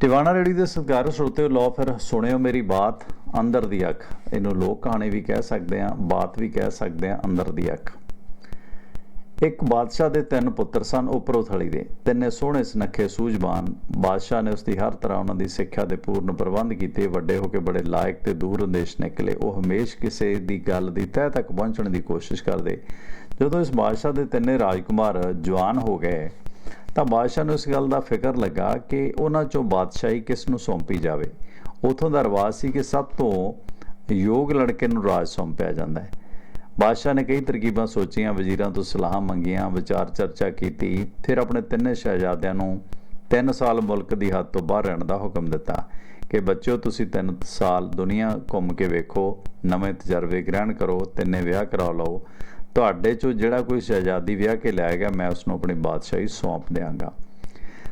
ਟਿਵਾਣਾ ਰੇੜੀ ਦੇ ਸਤਿਕਾਰ ਸਰੋਤੇ ਲੋ ਫਿਰ ਸੁਣਿਓ ਮੇਰੀ ਬਾਤ, ਅੰਦਰ ਦੀ ਅੱਖ। ਇਹਨੂੰ ਲੋਕ ਕਹਾਣੀ ਵੀ ਕਹਿ ਸਕਦੇ ਆ ਬਾਤ ਵੀ ਕਹਿ ਸਕਦੇ ਆ ਅੰਦਰ ਦੀ ਅੱਖ। ਇੱਕ ਬਾਦਸ਼ਾਹ ਦੇ ਤਿੰਨ ਪੁੱਤਰ ਸਨ ਉੱਪਰੋਂ ਥਲੀ ਦੇ। ਤਿੰਨੇ ਸੋਹਣੇ ਸੁਨੱਖੇ ਸੂਝਬਾਨ ਬਾਦਸ਼ਾਹ ਨੇ ਉਸ ਦੀ ਹਰ ਤਰ੍ਹਾਂ ਉਹਨਾਂ ਦੀ ਸਿੱਖਿਆ ਦੇ ਪੂਰਨ ਪ੍ਰਬੰਧ ਕੀਤੇ। ਵੱਡੇ ਹੋ ਕੇ ਬੜੇ ਲਾਇਕ ਤੇ ਦੂਰ ਅੰਦੇਸ਼ ਨਿਕਲੇ। ਉਹ ਹਮੇਸ਼ ਕਿਸੇ ਦੀ ਗੱਲ ਦੀ ਤਹਿ ਤੱਕ ਪਹੁੰਚਣ ਦੀ ਕੋਸ਼ਿਸ਼ ਕਰਦੇ। ਜਦੋਂ ਇਸ ਬਾਦਸ਼ਾਹ ਦੇ ਤਿੰਨੇ ਰਾਜਕੁਮਾਰ ਜਵਾਨ ਹੋ ਗਏ ਤਾਂ ਬਾਦਸ਼ਾਹ ਨੂੰ ਇਸ ਗੱਲ ਦਾ ਫਿਕਰ ਲੱਗਾ ਕਿ ਉਹਨਾਂ ਚੋਂ ਬਾਦਸ਼ਾਹੀ ਕਿਸ ਨੂੰ ਸੌਂਪੀ ਜਾਵੇ। ਉਥੋਂ ਦਾ ਰਿਵਾਜ ਸੀ ਕਿ ਸਭ ਤੋਂ ਯੋਗ ਲੜਕੇ ਨੂੰ ਰਾਜ ਸੌਂਪਿਆ ਜਾਂਦਾ ਹੈ। ਬਾਦਸ਼ਾਹ ਨੇ ਕਈ ਤਰਕੀਬਾਂ ਸੋਚੀਆਂ, ਵਜ਼ੀਰਾਂ ਤੋਂ ਸਲਾਹਾਂ ਮੰਗੀਆਂ, ਵਿਚਾਰ ਚਰਚਾ ਕੀਤੀ। ਫਿਰ ਆਪਣੇ ਤਿੰਨੇ ਸ਼ਹਿਜ਼ਾਦਿਆਂ ਨੂੰ 3 ਸਾਲ ਮੁਲਕ ਦੀ ਹੱਦ ਤੋਂ ਬਾਹਰ ਰਹਿਣ ਦਾ ਹੁਕਮ ਦਿੱਤਾ ਕਿ, ਬੱਚਿਓ, ਤੁਸੀਂ 3 ਸਾਲ ਦੁਨੀਆ ਘੁੰਮ ਕੇ ਵੇਖੋ, ਨਵੇਂ ਤਜਰਬੇ ਗ੍ਰਹਿਣ ਕਰੋ, ਤਿੰਨੇ ਵਿਆਹ ਕਰਾ ਲਓ। ਤੁਹਾਡੇ ਚੋਂ ਜਿਹੜਾ ਕੋਈ ਸ਼ਹਿਜ਼ਾਦੀ ਵਿਆਹ ਕੇ ਲਿਆਏਗਾ ਮੈਂ ਉਸ ਨੂੰ ਆਪਣੀ ਬਾਦਸ਼ਾਹੀ ਸੌਂਪ ਦਿਆਂਗਾ।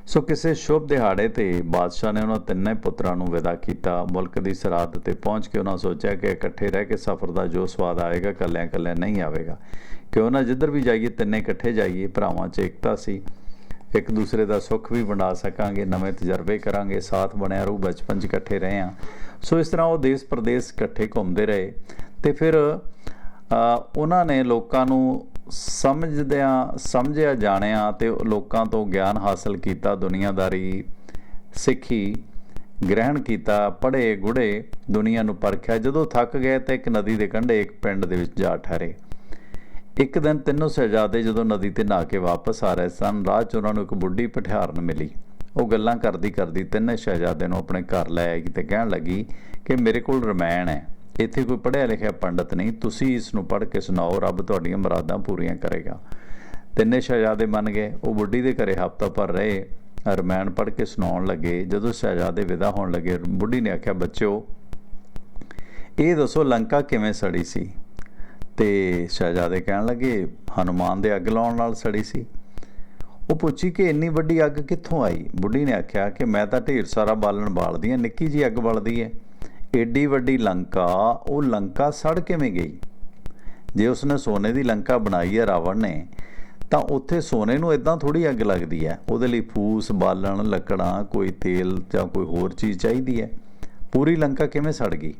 ਸੋ ਕਿਸੇ ਸ਼ੁਭ ਦਿਹਾੜੇ ਤੇ ਬਾਦਸ਼ਾਹ ਨੇ ਉਹਨਾਂ ਤਿੰਨੇ ਪੁੱਤਰਾਂ ਨੂੰ ਵਿਦਾ ਕੀਤਾ। ਮੁਲਕ ਦੀ ਸਰਹੱਦ ਤੇ ਪਹੁੰਚ ਕੇ ਉਹਨਾਂ ਸੋਚਿਆ ਕਿ ਇਕੱਠੇ ਰਹਿ ਕੇ ਸਫ਼ਰ ਦਾ ਜੋ ਸਵਾਦ ਆਏਗਾ ਕੱਲਿਆਂ ਕੱਲਿਆਂ ਨਹੀਂ ਆਵੇਗਾ। ਕਿਉਂ ਨਾ ਜਿੱਧਰ ਵੀ ਜਾਈਏ, ਤਿੰਨੇ ਇਕੱਠੇ ਜਾਈਏ, ਭਰਾਵਾਂ 'ਚ ਏਕਤਾ ਸੀ। ਇੱਕ ਦੂਸਰੇ ਦਾ ਸੁੱਖ ਵੀ ਵੰਡਾ ਸਕਾਂਗੇ, ਨਵੇਂ ਤਜਰਬੇ ਕਰਾਂਗੇ, ਸਾਥ ਬਣਿਆ ਰਹੂ, ਬਚਪਨ 'ਚ ਇਕੱਠੇ ਰਹੇ ਆ ਸੋ ਇਸ ਤਰ੍ਹਾਂ ਉਹ ਦੇਸ਼ ਪ੍ਰਦੇਸ਼ ਇਕੱਠੇ ਘੁੰਮਦੇ ਰਹੇ ਤੇ ਫਿਰ ਉਹਨਾਂ ਨੇ ਲੋਕਾਂ ਨੂੰ ਸਮਝਦਿਆਂ, ਸਮਝਿਆ ਜਾਣਿਆ ਤੇ ਲੋਕਾਂ ਤੋਂ ਗਿਆਨ ਹਾਸਲ ਕੀਤਾ, ਦੁਨੀਆਦਾਰੀ ਸਿੱਖੀ, ਗ੍ਰਹਿਣ ਕੀਤਾ, ਪੜ੍ਹੇ, ਗੁੜੇ ਦੁਨੀਆ ਨੂੰ ਪਰਖਿਆ। ਜਦੋਂ ਥੱਕ ਗਏ ਤਾਂ ਇੱਕ ਨਦੀ ਦੇ ਕੰਢੇ ਇੱਕ ਪਿੰਡ ਦੇ ਵਿੱਚ ਜਾ ਠਹਿਰੇ। ਇੱਕ ਦਿਨ ਤਿੰਨੋਂ ਸ਼ਹਿਜ਼ਾਦੇ ਜਦੋਂ ਨਦੀ ਤੇ ਨਹਾ ਕੇ ਵਾਪਸ ਆ ਰਹੇ ਸਨ, ਰਾਹ 'ਚ ਉਹਨਾਂ ਨੂੰ ਇੱਕ ਬੁੱਢੀ ਪਠਿਆਰਨ ਮਿਲੀ। ਉਹ ਗੱਲਾਂ ਕਰਦੀ ਕਰਦੀ ਤਿੰਨੇ ਸ਼ਹਿਜ਼ਾਦੇ ਨੂੰ ਆਪਣੇ ਘਰ ਲੈ ਆਈ ਤੇ ਕਹਿਣ ਲੱਗੀ ਕਿ ਮੇਰੇ ਕੋਲ ਰਮਾਇਣ ਹੈ। ਇੱਥੇ ਕੋਈ ਪੜ੍ਹਿਆ ਲਿਖਿਆ ਪੰਡਤ ਨਹੀਂ, ਤੁਸੀਂ ਇਸ ਨੂੰ ਪੜ੍ਹ ਕੇ ਸੁਣਾਓ, ਰੱਬ ਤੁਹਾਡੀਆਂ ਮੁਰਾਦਾਂ ਪੂਰੀਆਂ ਕਰੇਗਾ। ਤਿੰਨੇ ਸ਼ਹਿਜ਼ਾਦੇ ਮੰਨ ਗਏ, ਉਹ ਬੁੱਢੀ ਦੇ ਘਰੇ ਹਫ਼ਤਾ ਭਰ ਰਹੇ ਰਮਾਇਣ ਪੜ੍ਹ ਕੇ ਸੁਣਾਉਣ ਲੱਗੇ, ਜਦੋਂ ਸ਼ਹਿਜ਼ਾਦੇ ਵਿਦਾ ਹੋਣ ਲੱਗੇ, ਬੁੱਢੀ ਨੇ ਆਖਿਆ, ਬੱਚਿਓ, ਇਹ ਦੱਸੋ ਲੰਕਾ ਕਿਵੇਂ ਸੜੀ ਸੀ? ਤੇ ਸ਼ਹਿਜ਼ਾਦੇ ਕਹਿਣ ਲੱਗੇ, ਹਨੂਮਾਨ ਦੇ ਅੱਗ ਲਾਉਣ ਨਾਲ ਸੜੀ ਸੀ। ਉਹ ਪੁੱਛੀ ਕਿ ਇੰਨੀ ਵੱਡੀ ਅੱਗ ਕਿੱਥੋਂ ਆਈ? ਬੁੱਢੀ ਨੇ ਆਖਿਆ ਕਿ ਮੈਂ ਤਾਂ ਢੇਰ ਸਾਰਾ ਬਾਲਣ ਬਾਲਦੀ ਆ ਨਿੱਕੀ ਜੀ ਅੱਗ ਬਲਦੀ ਹੈ। ਏਡੀ ਵੱਡੀ ਲੰਕਾ, ਉਹ ਲੰਕਾ ਸੜ ਕਿਵੇਂ ਗਈ? ਜੇ ਉਸਨੇ ਸੋਨੇ ਦੀ ਲੰਕਾ ਬਣਾਈ ਹੈ ਰਾਵਣ ਨੇ, ਤਾਂ ਉੱਥੇ ਸੋਨੇ ਨੂੰ ਇਦਾਂ ਥੋੜੀ ਅੱਗ ਲੱਗਦੀ ਹੈ। ਉਹਦੇ ਲਈ ਫੂਸ, ਬਾਲਣ, ਲੱਕੜਾਂ, ਕੋਈ ਤੇਲ ਜਾਂ ਕੋਈ ਹੋਰ ਚੀਜ਼ ਚਾਹੀਦੀ ਹੈ। ਪੂਰੀ ਲੰਕਾ ਕਿਵੇਂ ਸੜ ਗਈ?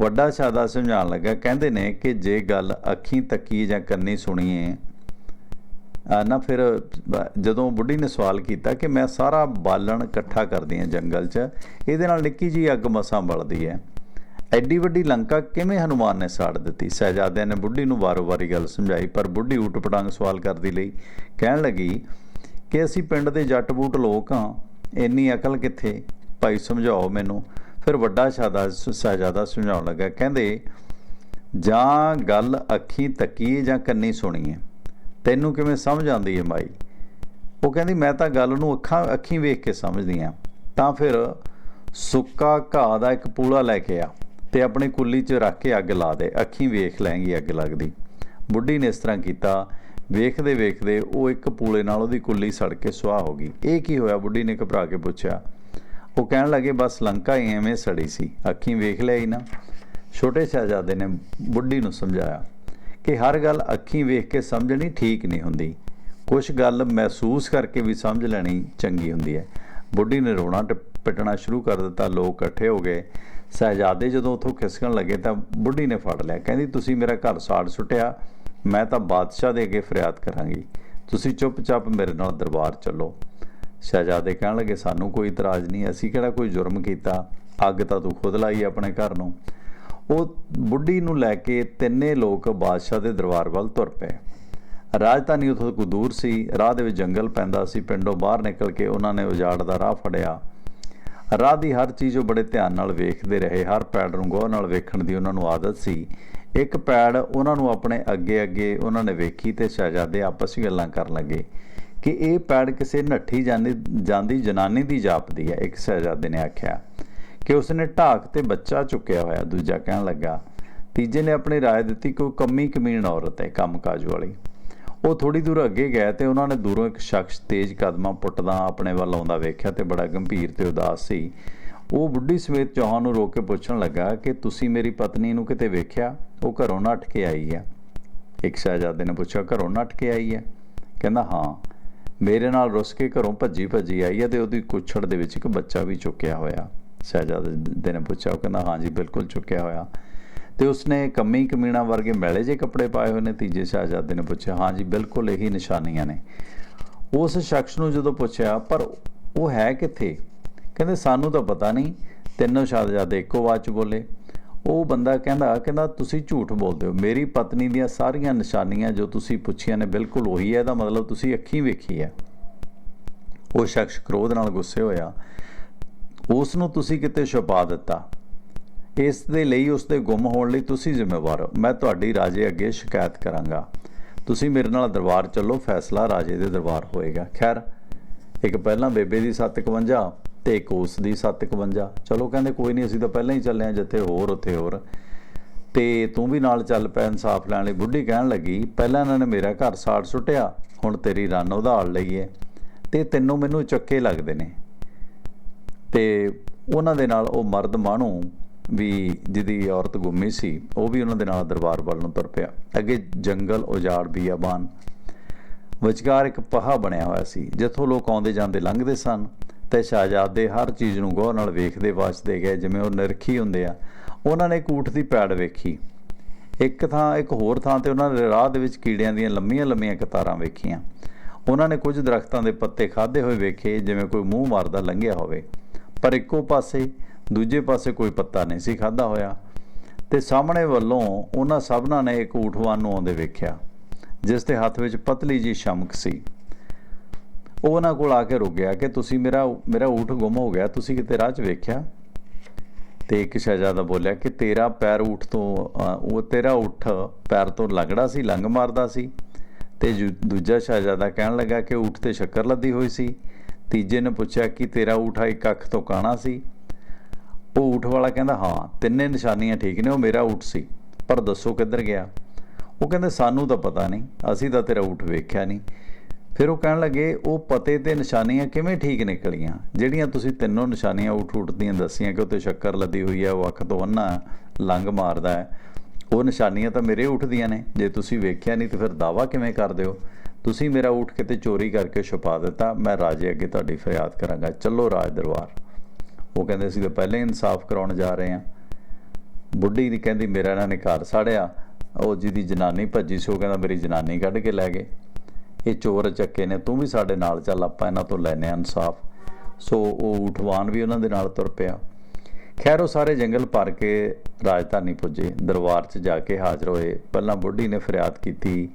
ਵੱਡਾ ਸ਼ਾਦਾ ਸਮਝਾਉਣ ਲੱਗਾ, ਕਹਿੰਦੇ ਨੇ ਕਿ ਜੇ ਗੱਲ ਅੱਖੀਂ ਤੱਕੀ ਜਾਂ ਕੰਨੀ ਸੁਣੀਏ ਨਾ ਫਿਰ ਜਦੋਂ ਬੁੱਢੀ ਨੇ ਸਵਾਲ ਕੀਤਾ ਕਿ ਮੈਂ ਸਾਰਾ ਬਾਲਣ ਇਕੱਠਾ ਕਰਦੀ ਹਾਂ ਜੰਗਲ 'ਚ, ਇਹਦੇ ਨਾਲ ਨਿੱਕੀ ਜੀ ਅੱਗ ਮਸਾਂ ਬਲਦੀ ਹੈ। ਐਡੀ ਵੱਡੀ ਲੰਕਾ ਕਿਵੇਂ ਹਨੂਮਾਨ ਨੇ ਸਾੜ ਦਿੱਤੀ? ਸਹਿਜਾਦਿਆਂ ਨੇ ਬੁੱਢੀ ਨੂੰ ਵਾਰੋ-ਵਾਰੀ ਗੱਲ ਸਮਝਾਈ, ਪਰ ਬੁੱਢੀ ਊਟ-ਪਟਾਂਗ ਸਵਾਲ ਕਰਦੀ ਲਈ ਕਹਿਣ ਲੱਗੀ ਕਿ ਅਸੀਂ ਪਿੰਡ ਦੇ ਜੱਟ-ਬੂਟ ਲੋਕ ਹਾਂ, ਇੰਨੀ ਅਕਲ ਕਿੱਥੇ? ਭਾਈ ਸਮਝਾਓ ਮੈਨੂੰ। ਫਿਰ ਵੱਡਾ ਸ਼ਾਦਾ ਸਹਿਜਾਦਾ ਸਮਝਾਉਣ ਲੱਗਾ, ਕਹਿੰਦੇ, ਜਾਂ ਗੱਲ ਅੱਖੀ ਤੱਕੀਏ ਜਾਂ ਕੰਨੀ ਸੁਣੀਏ? ਤੈਨੂੰ ਕਿਵੇਂ ਸਮਝ ਆਉਂਦੀ ਹੈ ਮਾਈ ਉਹ ਕਹਿੰਦੀ, ਮੈਂ ਤਾਂ ਗੱਲ ਨੂੰ ਅੱਖਾਂ ਅੱਖੀਂ ਵੇਖ ਕੇ ਸਮਝਦੀ ਆ ਤਾਂ ਫਿਰ ਸੁੱਕਾ ਘਾਹ ਦਾ ਇੱਕ ਪੂਲਾ ਲੈ ਕੇ ਆ ਤੇ ਆਪਣੀ ਕੁੱਲੀ 'ਚ ਰੱਖ ਕੇ ਅੱਗ ਲਾ ਦੇ। ਅੱਖੀਂ ਵੇਖ ਲੈਂਗੀ ਅੱਗ ਲੱਗਦੀ। ਬੁੱਢੀ ਨੇ ਇਸ ਤਰ੍ਹਾਂ ਕੀਤਾ। ਵੇਖਦੇ ਵੇਖਦੇ ਉਹ ਇੱਕ ਪੂਲੇ ਨਾਲ ਉਹਦੀ ਕੁੱਲੀ ਸੜ ਕੇ ਸੁਆਹ ਹੋ ਗਈ। ਇਹ ਕੀ ਹੋਇਆ? ਬੁੱਢੀ ਨੇ ਘਬਰਾ ਕੇ ਪੁੱਛਿਆ। ਉਹ ਕਹਿਣ ਲੱਗੇ, ਬਸ ਲੰਕਾ ਹੀ ਐਵੇਂ ਸੜੀ ਸੀ। ਅੱਖੀਂ ਵੇਖ ਲਿਆ ਹੀ ਨਾ। ਛੋਟੇ ਸ਼ਹਿਜ਼ਾਦੇ ਨੇ ਬੁੱਢੀ ਨੂੰ ਸਮਝਾਇਆ। ਕਿ ਹਰ ਗੱਲ ਅੱਖੀਂ ਵੇਖ ਕੇ ਸਮਝਣੀ ਠੀਕ ਨਹੀਂ ਹੁੰਦੀ। ਕੁਝ ਗੱਲ ਮਹਿਸੂਸ ਕਰਕੇ ਵੀ ਸਮਝ ਲੈਣੀ ਚੰਗੀ ਹੁੰਦੀ ਹੈ। ਬੁੱਢੀ ਨੇ ਰੋਣਾ ਤੇ ਪਿੱਟਣਾ ਸ਼ੁਰੂ ਕਰ ਦਿੱਤਾ। ਲੋਕ ਇਕੱਠੇ ਹੋ ਗਏ। ਸਹਿਜ਼ਾਦੇ ਜਦੋਂ ਉਥੋਂ ਖਿਸਕਣ ਲੱਗੇ ਤਾਂ ਬੁੱਢੀ ਨੇ ਫੜ ਲਿਆ। ਕਹਿੰਦੀ, ਤੁਸੀਂ ਮੇਰਾ ਘਰ ਸਾੜ ਸੁੱਟਿਆ। ਮੈਂ ਤਾਂ ਬਾਦਸ਼ਾਹ ਦੇ ਅੱਗੇ ਫਰਿਆਦ ਕਰਾਂਗੀ। ਤੁਸੀਂ ਚੁੱਪਚਾਪ ਮੇਰੇ ਨਾਲ ਦਰਬਾਰ ਚੱਲੋ। ਸ਼ਹਿਜ਼ਾਦੇ ਕਹਿਣ ਲੱਗੇ, ਸਾਨੂੰ ਕੋਈ ਇਤਰਾਜ਼ ਨਹੀਂ। ਅਸੀਂ ਕਿਹੜਾ ਕੋਈ ਜੁਰਮ ਕੀਤਾ? ਅੱਗ ਤਾਂ ਤੂੰ ਖੁਦ ਲਾਈ ਆਪਣੇ ਘਰ ਨੂੰ। ਉਹ ਬੁੱਢੀ ਨੂੰ ਲੈ ਕੇ ਤਿੰਨੇ ਲੋਕ ਬਾਦਸ਼ਾਹ ਦੇ ਦਰਬਾਰ ਵੱਲ ਤੁਰ ਪਏ। ਰਾਜਧਾਨੀ ਉਥੋਂ ਕੁ ਦੂਰ ਸੀ, ਰਾਹ ਦੇ ਵਿੱਚ ਜੰਗਲ ਪੈਂਦਾ ਸੀ, ਪਿੰਡੋਂ ਬਾਹਰ ਨਿਕਲ ਕੇ ਉਹਨਾਂ ਨੇ ਉਜਾੜ ਦਾ ਰਾਹ ਫੜਿਆ। ਰਾਹ ਦੀ ਹਰ ਚੀਜ਼ ਉਹ ਬੜੇ ਧਿਆਨ ਨਾਲ ਵੇਖਦੇ ਰਹੇ, ਹਰ ਪੈੜ ਨੂੰ ਗੌਰ ਨਾਲ ਵੇਖਣ ਦੀ ਉਹਨਾਂ ਨੂੰ ਆਦਤ ਸੀ। ਇੱਕ ਪੈੜ ਉਹਨਾਂ ਨੂੰ ਆਪਣੇ ਅੱਗੇ ਅੱਗੇ ਉਹਨਾਂ ਨੇ ਵੇਖੀ ਤੇ ਸ਼ਹਿਜ਼ਾਦੇ ਆਪਸ ਵਿੱਚ ਗੱਲਾਂ ਕਰਨ ਲੱਗੇ ਕਿ ਇਹ ਪੈੜ ਕਿਸੇ ਨੱਠੀ ਜਾਂਦੀ ਜਾਂਦੀ ਜਨਾਨੀ ਦੀ ਜਾਪਦੀ ਹੈ, ਇੱਕ ਸ਼ਹਿਜ਼ਾਦੇ ਨੇ ਆਖਿਆ। ਕਿ ਉਸਨੇ ਢਾਕ ਤੇ ਬੱਚਾ ਚੁੱਕਿਆ ਹੋਇਆ ਦੂਜਾ ਕਹਿਣ ਲੱਗਾ ਤੀਜੇ ਨੇ ਆਪਣੀ رائے ਦਿੱਤੀ ਕਿ ਉਹ ਕੰਮੀ ਕਮੀਣ ਔਰਤ ਹੈ ਕੰਮਕਾਜ ਵਾਲੀ ਉਹ ਥੋੜੀ ਦੂਰ ਅੱਗੇ ਗਏ ਤੇ ਉਹਨਾਂ ਨੇ ਦੂਰੋਂ ਇੱਕ ਸ਼ਖਸ ਤੇਜ਼ ਕਦਮਾਂ ਪੁੱਟਦਾ ਆਪਣੇ ਵੱਲ ਆਉਂਦਾ ਵੇਖਿਆ ਤੇ ਬੜਾ ਗੰਭੀਰ ਤੇ ਉਦਾਸ ਸੀ ਉਹ ਬੁੱਢੀ ਸਮੇਤ ਚੌਹਾਨ ਨੂੰ ਰੋਕ ਕੇ ਪੁੱਛਣ ਲੱਗਾ ਕਿ ਤੁਸੀਂ ਮੇਰੀ ਪਤਨੀ ਨੂੰ ਕਿਤੇ ਵੇਖਿਆ ਉਹ ਘਰੋਂ ਨੱਠ ਕੇ ਆਈ ਹੈ ਇੱਕ ਸ਼ਹਿਜ਼ਾਦੇ ਨੇ ਪੁੱਛਿਆ ਘਰੋਂ ਨੱਠ ਕੇ ਆਈ ਹੈ ਕਹਿੰਦਾ ਹਾਂ ਮੇਰੇ ਨਾਲ ਰੁੱਸ ਕੇ ਘਰੋਂ ਭੱਜੀ ਭੱਜੀ ਆਈ ਹੈ ਤੇ ਉਹਦੀ ਕੁੱਛੜ ਦੇ ਵਿੱਚ ਇੱਕ ਬੱਚਾ ਵੀ ਚੁੱਕਿਆ ਹੋਇਆ ਸ਼ਹਿਜ਼ਾਦੇ ਨੇ ਪੁੱਛਿਆ, ਉਹ ਕਹਿੰਦਾ ਹਾਂਜੀ ਬਿਲਕੁਲ ਚੁੱਕਿਆ ਹੋਇਆ। ਤੇ ਉਸਨੇ ਕੰਮੀ ਕਮੀਣਾ ਵਰਗੇ ਮੈਲੇ ਜੇ ਕੱਪੜੇ ਪਾਏ ਹੋਏ ਨੇ, ਤੀਜੇ ਸ਼ਹਿਜ਼ਾਦੇ ਨੇ ਪੁੱਛਿਆ ਹਾਂਜੀ ਬਿਲਕੁਲ ਇਹੀ ਨਿਸ਼ਾਨੀਆਂ ਨੇ। ਉਸ ਸ਼ਖਸ ਨੂੰ ਜਦੋਂ ਪੁੱਛਿਆ, ਪਰ ਉਹ ਹੈ ਕਿੱਥੇ? ਕਹਿੰਦੇ, ਸਾਨੂੰ ਤਾਂ ਪਤਾ ਨਹੀਂ। ਤਿੰਨੋਂ ਸ਼ਹਿਜ਼ਾਦੇ ਇੱਕੋ ਆਵਾਜ਼ 'ਚ ਬੋਲੇ। ਉਹ ਬੰਦਾ ਕਹਿੰਦਾ ਕਹਿੰਦਾ, ਤੁਸੀਂ ਝੂਠ ਬੋਲਦੇ ਹੋ। ਮੇਰੀ ਪਤਨੀ ਦੀਆਂ ਸਾਰੀਆਂ ਨਿਸ਼ਾਨੀਆਂ ਜੋ ਤੁਸੀਂ ਪੁੱਛੀਆਂ ਨੇ, ਬਿਲਕੁਲ ਉਹੀ ਹੈ। ਇਹਦਾ ਮਤਲਬ ਤੁਸੀਂ ਅੱਖੀਂ ਵੇਖੀ ਹੈ। ਉਹ ਸ਼ਖਸ ਕ੍ਰੋਧ ਨਾਲ ਗੁੱਸੇ ਹੋਇਆ। ਉਸ ਨੂੰ ਤੁਸੀਂ ਕਿਤੇ ਛੁਪਾ ਦਿੱਤਾ। ਇਸ ਦੇ ਲਈ ਉਸ ਦੇ ਗੁੰਮ ਹੋਣ ਲਈ ਤੁਸੀਂ ਜ਼ਿੰਮੇਵਾਰ ਹੋ। ਮੈਂ ਤੁਹਾਡੀ ਰਾਜੇ ਅੱਗੇ ਸ਼ਿਕਾਇਤ ਕਰਾਂਗਾ। ਤੁਸੀਂ ਮੇਰੇ ਨਾਲ ਦਰਬਾਰ ਚੱਲੋ, ਫੈਸਲਾ ਰਾਜੇ ਦੇ ਦਰਬਾਰ ਹੋਏਗਾ। ਖੈਰ, ਇੱਕ ਪਹਿਲਾਂ ਬੇਬੇ ਦੀ 751 ਤੇ ਇੱਕ ਉਸ ਦੀ 751 ਚਲੋ ਕਹਿੰਦੇ ਕੋਈ ਨਹੀਂ, ਅਸੀਂ ਤਾਂ ਪਹਿਲਾਂ ਹੀ ਚੱਲੇ ਆ ਜਿੱਥੇ ਹੋਰ, ਉੱਥੇ ਹੋਰ। ਤੇ ਤੂੰ ਵੀ ਨਾਲ ਚੱਲ ਪੈ ਇਨਸਾਫ ਲੈਣ ਲਈ। ਬੁੱਢੀ ਕਹਿਣ ਲੱਗੀ, ਪਹਿਲਾਂ ਇਹਨਾਂ ਨੇ ਮੇਰਾ ਘਰ ਸਾੜ ਸੁੱਟਿਆ, ਹੁਣ ਤੇਰੀ ਰਨ ਉਧਾੜ ਲਈ ਏ ਤੇ ਤੈਨੂੰ ਮੈਨੂੰ ਚੱਕੇ ਲੱਗਦੇ ਨੇ। ਤੇ ਉਹਨਾਂ ਦੇ ਨਾਲ ਉਹ ਮਰਦ ਮਾਣੂ ਵੀ ਜਿਹਦੀ ਔਰਤ ਗੁੰਮੀ ਸੀ, ਉਹ ਵੀ ਉਹਨਾਂ ਦੇ ਨਾਲ ਦਰਬਾਰ ਵੱਲ ਨੂੰ ਤੁਰ ਪਿਆ। ਅੱਗੇ ਜੰਗਲ ਉਜਾੜ ਬੀਆਬਾਨ ਵਿਚਕਾਰ ਇੱਕ ਪਹਾ ਬਣਿਆ ਹੋਇਆ ਸੀ, ਜਿੱਥੋਂ ਲੋਕ ਆਉਂਦੇ ਜਾਂਦੇ ਲੰਘਦੇ ਸਨ ਤੇ ਸ਼ਹਿਜ਼ਾਦੇ ਹਰ ਚੀਜ਼ ਨੂੰ ਗੌਰ ਨਾਲ ਵੇਖਦੇ ਵਾਸਤੇ ਗਏ, ਜਿਵੇਂ ਉਹ ਨਿਰਖੀ ਹੁੰਦੇ ਆ। ਉਹਨਾਂ ਨੇ ਇੱਕ ਦੀ ਪੈੜ ਵੇਖੀ। ਇੱਕ ਥਾਂ, ਇੱਕ ਹੋਰ ਥਾਂ ਤੇ ਉਹਨਾਂ ਨੇ ਰਾਹ ਦੇ ਵਿੱਚ ਕੀੜਿਆਂ ਦੀਆਂ ਲੰਮੀਆਂ ਲੰਮੀਆਂ ਕਤਾਰਾਂ ਵੇਖੀਆਂ। ਉਹਨਾਂ ਨੇ ਕੁਝ ਦਰਖਤਾਂ ਦੇ ਪੱਤੇ ਖਾਦੇ ਹੋਏ ਵੇਖੇ, ਜਿਵੇਂ ਕੋਈ ਮੂੰਹ ਮਾਰਦਾ ਲੰਘਿਆ ਹੋਵੇ। ਪਰ ਇੱਕੋ ਪਾਸੇ, ਦੂਜੇ ਪਾਸੇ ਕੋਈ ਪੱਤਾ ਨਹੀਂ ਸੀ ਖਾਦਾ ਹੋਇਆ ਤੇ ਸਾਹਮਣੇ ਵੱਲੋਂ ਉਹਨਾਂ ਸਭਨਾਂ ਨੇ ਇੱਕ ਊਠਵਾਨ ਨੂੰ ਆਉਂਦੇ ਵੇਖਿਆ, ਜਿਸ ਦੇ ਹੱਥ ਵਿੱਚ ਪਤਲੀ ਜੀ ਸ਼ਮਕ ਸੀ। ਉਹ ਉਹਨਾਂ ਕੋਲ ਆ ਕੇ ਰੁਕ ਗਿਆ ਕਿ ਤੁਸੀਂ ਮੇਰਾ ਮੇਰਾ ਊਠ ਗੁੰਮ ਹੋ ਗਿਆ, ਤੁਸੀਂ ਕਿਤੇ ਰਾਹ 'ਚ ਵੇਖਿਆ? ਤੇ ਇੱਕ ਸ਼ਹਿਜ਼ਾਦਾ ਬੋਲਿਆ ਕਿ ਤੇਰਾ ਪੈਰ ਊਠ ਤੋਂ ਉਹ ਤੇਰਾ ਊਠ ਪੈਰ ਤੋਂ ਲੰਗੜਾ ਸੀ ਲੰਗ ਮਾਰਦਾ ਸੀ ਤੇ ਜੂ- ਦੂਜਾ ਸ਼ਹਿਜ਼ਾਦਾ ਕਹਿਣ ਲੱਗਾ ਕਿ ਊਠ ਤੇ ਸ਼ੱਕਰ ਲੱਦੀ ਹੋਈ ਸੀ। ਤੀਜੇ ਨੇ ਪੁੱਛਿਆ ਕਿ ਤੇਰਾ ਊਠ ਇੱਕ ਅੱਖ ਤੋਂ ਕਾਣਾ ਸੀ। ਉਹ ਊਠ ਵਾਲਾ ਕਹਿੰਦਾ ਹਾਂ ਤਿੰਨੇ ਨਿਸ਼ਾਨੀਆਂ ਠੀਕ ਨੇ ਉਹ ਮੇਰਾ ਊਠ ਸੀ ਪਰ ਦੱਸੋ ਕਿੱਧਰ ਗਿਆ? ਉਹ ਕਹਿੰਦੇ ਸਾਨੂੰ ਤਾਂ ਪਤਾ ਨਹੀਂ ਅਸੀਂ ਤਾਂ ਤੇਰਾ ਊਠ ਵੇਖਿਆ ਨਹੀਂ। ਫਿਰ ਉਹ ਕਹਿਣ ਲੱਗੇ ਉਹ ਪਤੇ ਤੇ ਨਿਸ਼ਾਨੀਆਂ ਕਿਵੇਂ ਠੀਕ ਨਿਕਲੀਆਂ? ਜਿਹੜੀਆਂ ਤੁਸੀਂ ਤਿੰਨੋਂ ਨਿਸ਼ਾਨੀਆਂ ਊਠ ਊਠ ਦੀਆਂ ਦੱਸੀਆਂ ਕਿ ਉੱਤੇ ਸ਼ੱਕਰ ਲੱਦੀ ਹੋਈ ਹੈ ਉਹ ਅੱਖ ਤੋਂ ਅੰਨਾ ਹੈ, ਲੰਗ ਮਾਰਦਾ ਹੈ ਉਹ ਨਿਸ਼ਾਨੀਆਂ ਤਾਂ ਮੇਰੇ ਊਠ ਦੀਆਂ ਨੇ ਜੇ ਤੁਸੀਂ ਵੇਖਿਆ ਨਹੀਂ ਤਾਂ ਫਿਰ ਦਾਵਾ ਕਿਵੇਂ ਕਰਦੇ ਹੋ? ਤੁਸੀਂ ਮੇਰਾ ਊਠ ਕਿਤੇ ਚੋਰੀ ਕਰਕੇ ਛੁਪਾ ਦਿੱਤਾ, ਮੈਂ ਰਾਜੇ ਅੱਗੇ ਤੁਹਾਡੀ ਫਰਿਆਦ ਕਰਾਂਗਾ। ਚੱਲੋ ਰਾਜ ਦਰਬਾਰ। ਉਹ ਕਹਿੰਦੇ ਸੀ ਤਾਂ ਪਹਿਲਾਂ ਹੀ ਇਨਸਾਫ ਕਰਾਉਣ ਜਾ ਰਹੇ ਹਾਂ। ਬੁੱਢੀ ਦੀ ਕਹਿੰਦੀ, ਮੇਰਾ ਇਹਨਾਂ ਨੇ ਘਰ ਸਾੜਿਆ। ਉਹ ਜਿਹਦੀ ਜਨਾਨੀ ਭੱਜੀ ਸੀ, ਉਹ ਕਹਿੰਦਾ, ਮੇਰੀ ਜਨਾਨੀ ਕੱਢ ਕੇ ਲੈ ਗਏ। ਇਹ ਚੋਰ ਚੱਕੇ ਨੇ, ਤੂੰ ਵੀ ਸਾਡੇ ਨਾਲ ਚੱਲ, ਆਪਾਂ ਇਹਨਾਂ ਤੋਂ ਲੈਨੇ ਆਂ ਇਨਸਾਫ। ਸੋ ਉਹ ਊਠਵਾਨ ਵੀ ਉਹਨਾਂ ਦੇ ਨਾਲ ਤੁਰ ਪਿਆ। ਖੈਰ, ਉਹ ਸਾਰੇ ਜੰਗਲ ਭਰ ਕੇ ਰਾਜਧਾਨੀ ਪੁੱਜੇ। ਦਰਬਾਰ 'ਚ ਜਾ ਕੇ ਹਾਜ਼ਰ ਹੋਏ। ਪਹਿਲਾਂ ਬੁੱਢੀ ਨੇ ਫਰਿਆਦ ਕੀਤੀ।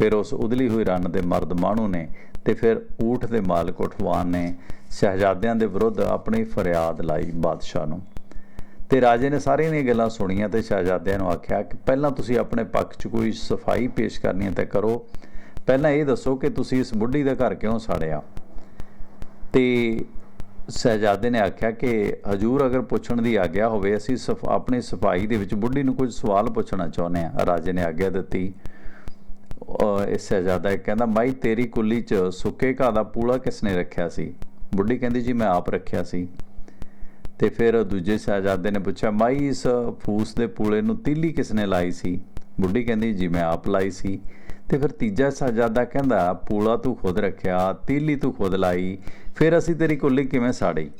ਫਿਰ ਉਸ ਉਦਲੀ ਹੋਈ ਰੰਨ ਦੇ ਮਰਦ ਮਾਣੂ ਨੇ ਤੇ ਫਿਰ ਊਠ ਦੇ ਮਾਲਕ ਉਠਵਾਨ ਨੇ ਸ਼ਹਿਜ਼ਾਦਿਆਂ ਦੇ ਵਿਰੁੱਧ ਆਪਣੀ ਫਰਿਆਦ ਲਾਈ ਬਾਦਸ਼ਾਹ ਨੂੰ। ਤੇ ਰਾਜੇ ਨੇ ਸਾਰੀਆਂ ਦੀਆਂ ਗੱਲਾਂ ਸੁਣੀਆਂ ਤੇ ਸ਼ਹਿਜ਼ਾਦਿਆਂ ਨੂੰ ਆਖਿਆ ਕਿ ਪਹਿਲਾਂ ਤੁਸੀਂ ਆਪਣੇ ਪੱਖ 'ਚ ਕੋਈ ਸਫ਼ਾਈ ਪੇਸ਼ ਕਰਨੀ ਹੈ ਤਾਂ ਕਰੋ। ਪਹਿਲਾਂ ਇਹ ਦੱਸੋ ਕਿ ਤੁਸੀਂ ਇਸ ਬੁੱਢੀ ਦਾ ਘਰ ਕਿਉਂ ਸਾੜਿਆ? ਤੇ ਸ਼ਹਿਜ਼ਾਦੇ ਨੇ ਆਖਿਆ ਕਿ ਹਜੂਰ ਅਗਰ ਪੁੱਛਣ ਦੀ ਆਗਿਆ ਹੋਵੇ, ਅਸੀਂ ਸਫ, ਆਪਣੀ ਸਫ਼ਾਈ ਦੇ ਵਿੱਚ ਬੁੱਢੀ ਨੂੰ ਕੁਝ ਸਵਾਲ ਪੁੱਛਣਾ ਚਾਹੁੰਦੇ ਆ ਰਾਜੇ ਨੇ ਆਗਿਆ ਦਿੱਤੀ ਇਹ ਸ਼ਹਿਜ਼ਾਦਾ ਕਹਿੰਦਾ, ਮਾਈ, ਤੇਰੀ ਕੁੱਲੀ 'ਚ ਸੁੱਕੇ ਘਾਹ ਦਾ ਪੂਲਾ ਕਿਸਨੇ ਰੱਖਿਆ ਸੀ? ਬੁੱਢੀ ਕਹਿੰਦੀ, ਜੀ, ਮੈਂ ਆਪ ਰੱਖਿਆ ਸੀ। ਤੇ ਫਿਰ ਦੂਜੇ ਸ਼ਹਿਜ਼ਾਦੇ ਨੇ ਪੁੱਛਿਆ, ਮਾਈ, ਇਸ ਫੂਸ ਦੇ ਪੂਲੇ ਨੂੰ ਤੀਲੀ ਕਿਸਨੇ ਲਾਈ ਸੀ? ਬੁੱਢੀ ਕਹਿੰਦੀ, ਜੀ, ਮੈਂ ਆਪ ਲਾਈ ਸੀ। ਤੇ ਫਿਰ ਤੀਜਾ ਸ਼ਹਿਜ਼ਾਦਾ ਕਹਿੰਦਾ, ਪੂਲਾ ਤੂੰ ਖੁਦ ਰੱਖਿਆ, ਤੀਲੀ ਤੂੰ ਖੁਦ ਲਾਈ, ਫਿਰ ਅਸੀਂ ਤੇਰੀ ਕੁੱਲੀ ਕਿਵੇਂ ਸਾੜੀ?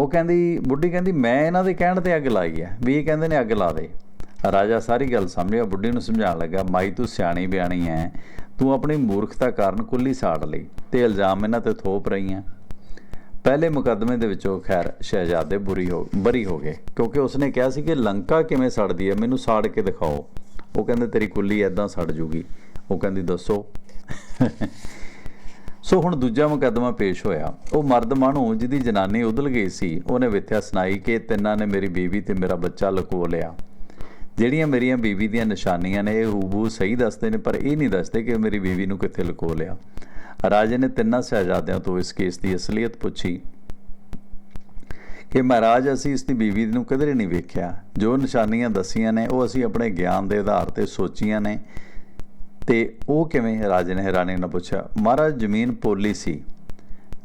ਉਹ ਕਹਿੰਦੀ, ਬੁੱਢੀ ਕਹਿੰਦੀ, ਮੈਂ ਇਹਨਾਂ ਦੇ ਕਹਿਣ ਤੇ ਅੱਗ ਲਾਈ ਹੈ, ਵੀ ਇਹ ਕਹਿੰਦੇ ਨੇ ਅੱਗ ਲਾ ਦੇ। ਰਾਜਾ ਸਾਰੀ ਗੱਲ ਸਮਝਿਆ ਬੁੱਢੀ ਨੂੰ ਸਮਝਾਉਣ ਲੱਗਾ, ਮਾਈ ਤੂੰ ਸਿਆਣੀ ਬਿਆਣੀ ਐ, ਤੂੰ ਆਪਣੀ ਮੂਰਖਤਾ ਕਾਰਨ ਕੁੱਲੀ ਸਾੜ ਲਈ ਤੇ ਇਲਜ਼ਾਮ ਇਹਨਾਂ ਤੇ ਥੋਪ ਰਹੀ ਰਹੀਆਂ ਪਹਿਲੇ ਮੁਕੱਦਮੇ ਦੇ ਵਿੱਚੋਂ ਖੈਰ ਸ਼ਹਿਜ਼ਾਦੇ ਬੁਰੀ ਹੋ, ਬਰੀ ਹੋ ਗਏ, ਕਿਉਂਕਿ ਉਸਨੇ ਕਿਹਾ ਸੀ ਕਿ ਲੰਕਾ ਕਿਵੇਂ ਸੜਦੀ ਹੈ ਮੈਨੂੰ ਸਾੜ ਕੇ ਦਿਖਾਓ। ਉਹ ਕਹਿੰਦੇ, ਤੇਰੀ ਕੁੱਲੀ ਐਦਾਂ ਸੜ ਜੂਗੀ। ਉਹ ਕਹਿੰਦੀ, ਦੱਸੋ। ਸੋ ਹੁਣ ਦੂਜਾ ਮੁਕੱਦਮਾ ਪੇਸ਼ ਹੋਇਆ। ਉਹ ਮਰਦ ਮਾਣੂ ਜਿਹਦੀ ਜਨਾਨੀ ਉਦਲ ਗਈ ਸੀ, ਉਹਨੇ ਵਿਥਿਆ ਸੁਣਾਈ ਕਿ ਤਿੰਨਾਂ ਨੇ ਮੇਰੀ ਬੀਵੀ ਤੇ ਮੇਰਾ ਬੱਚਾ ਲੁਕੋ ਲਿਆ। ਜਿਹੜੀਆਂ ਮੇਰੀਆਂ ਬੀਵੀ ਦੀਆਂ ਨਿਸ਼ਾਨੀਆਂ ਨੇ, ਇਹ ਹੂਬੂ ਸਹੀ ਦੱਸਦੇ ਨੇ, ਪਰ ਇਹ ਨਹੀਂ ਦੱਸਦੇ ਕਿ ਮੇਰੀ ਬੀਵੀ ਨੂੰ ਕਿੱਥੇ ਲੁਕੋ ਲਿਆ। ਰਾਜੇ ਨੇ ਤਿੰਨਾਂ ਸ਼ਹਿਜ਼ਾਦਿਆਂ ਤੋਂ ਇਸ ਕੇਸ ਦੀ ਅਸਲੀਅਤ ਪੁੱਛੀ ਕਿ ਮਹਾਰਾਜ, ਅਸੀਂ ਇਸ ਦੀ ਬੀਵੀ ਨੂੰ ਕਦੇ ਨਹੀਂ ਵੇਖਿਆ। ਜੋ ਨਿਸ਼ਾਨੀਆਂ ਦਸੀਆਂ ਨੇ, ਉਹ ਅਸੀਂ ਆਪਣੇ ਗਿਆਨ ਦੇ ਆਧਾਰ ਤੇ ਸੋਚੀਆਂ ਨੇ। ਤੇ ਉਹ ਕਿਵੇਂ? ਰਾਜੇ ਨੇ ਹੈਰਾਨੀ ਨਾਲ ਪੁੱਛਿਆ, ਮਹਾਰਾਜ, ਜ਼ਮੀਨ ਪੋਲੀ ਸੀ,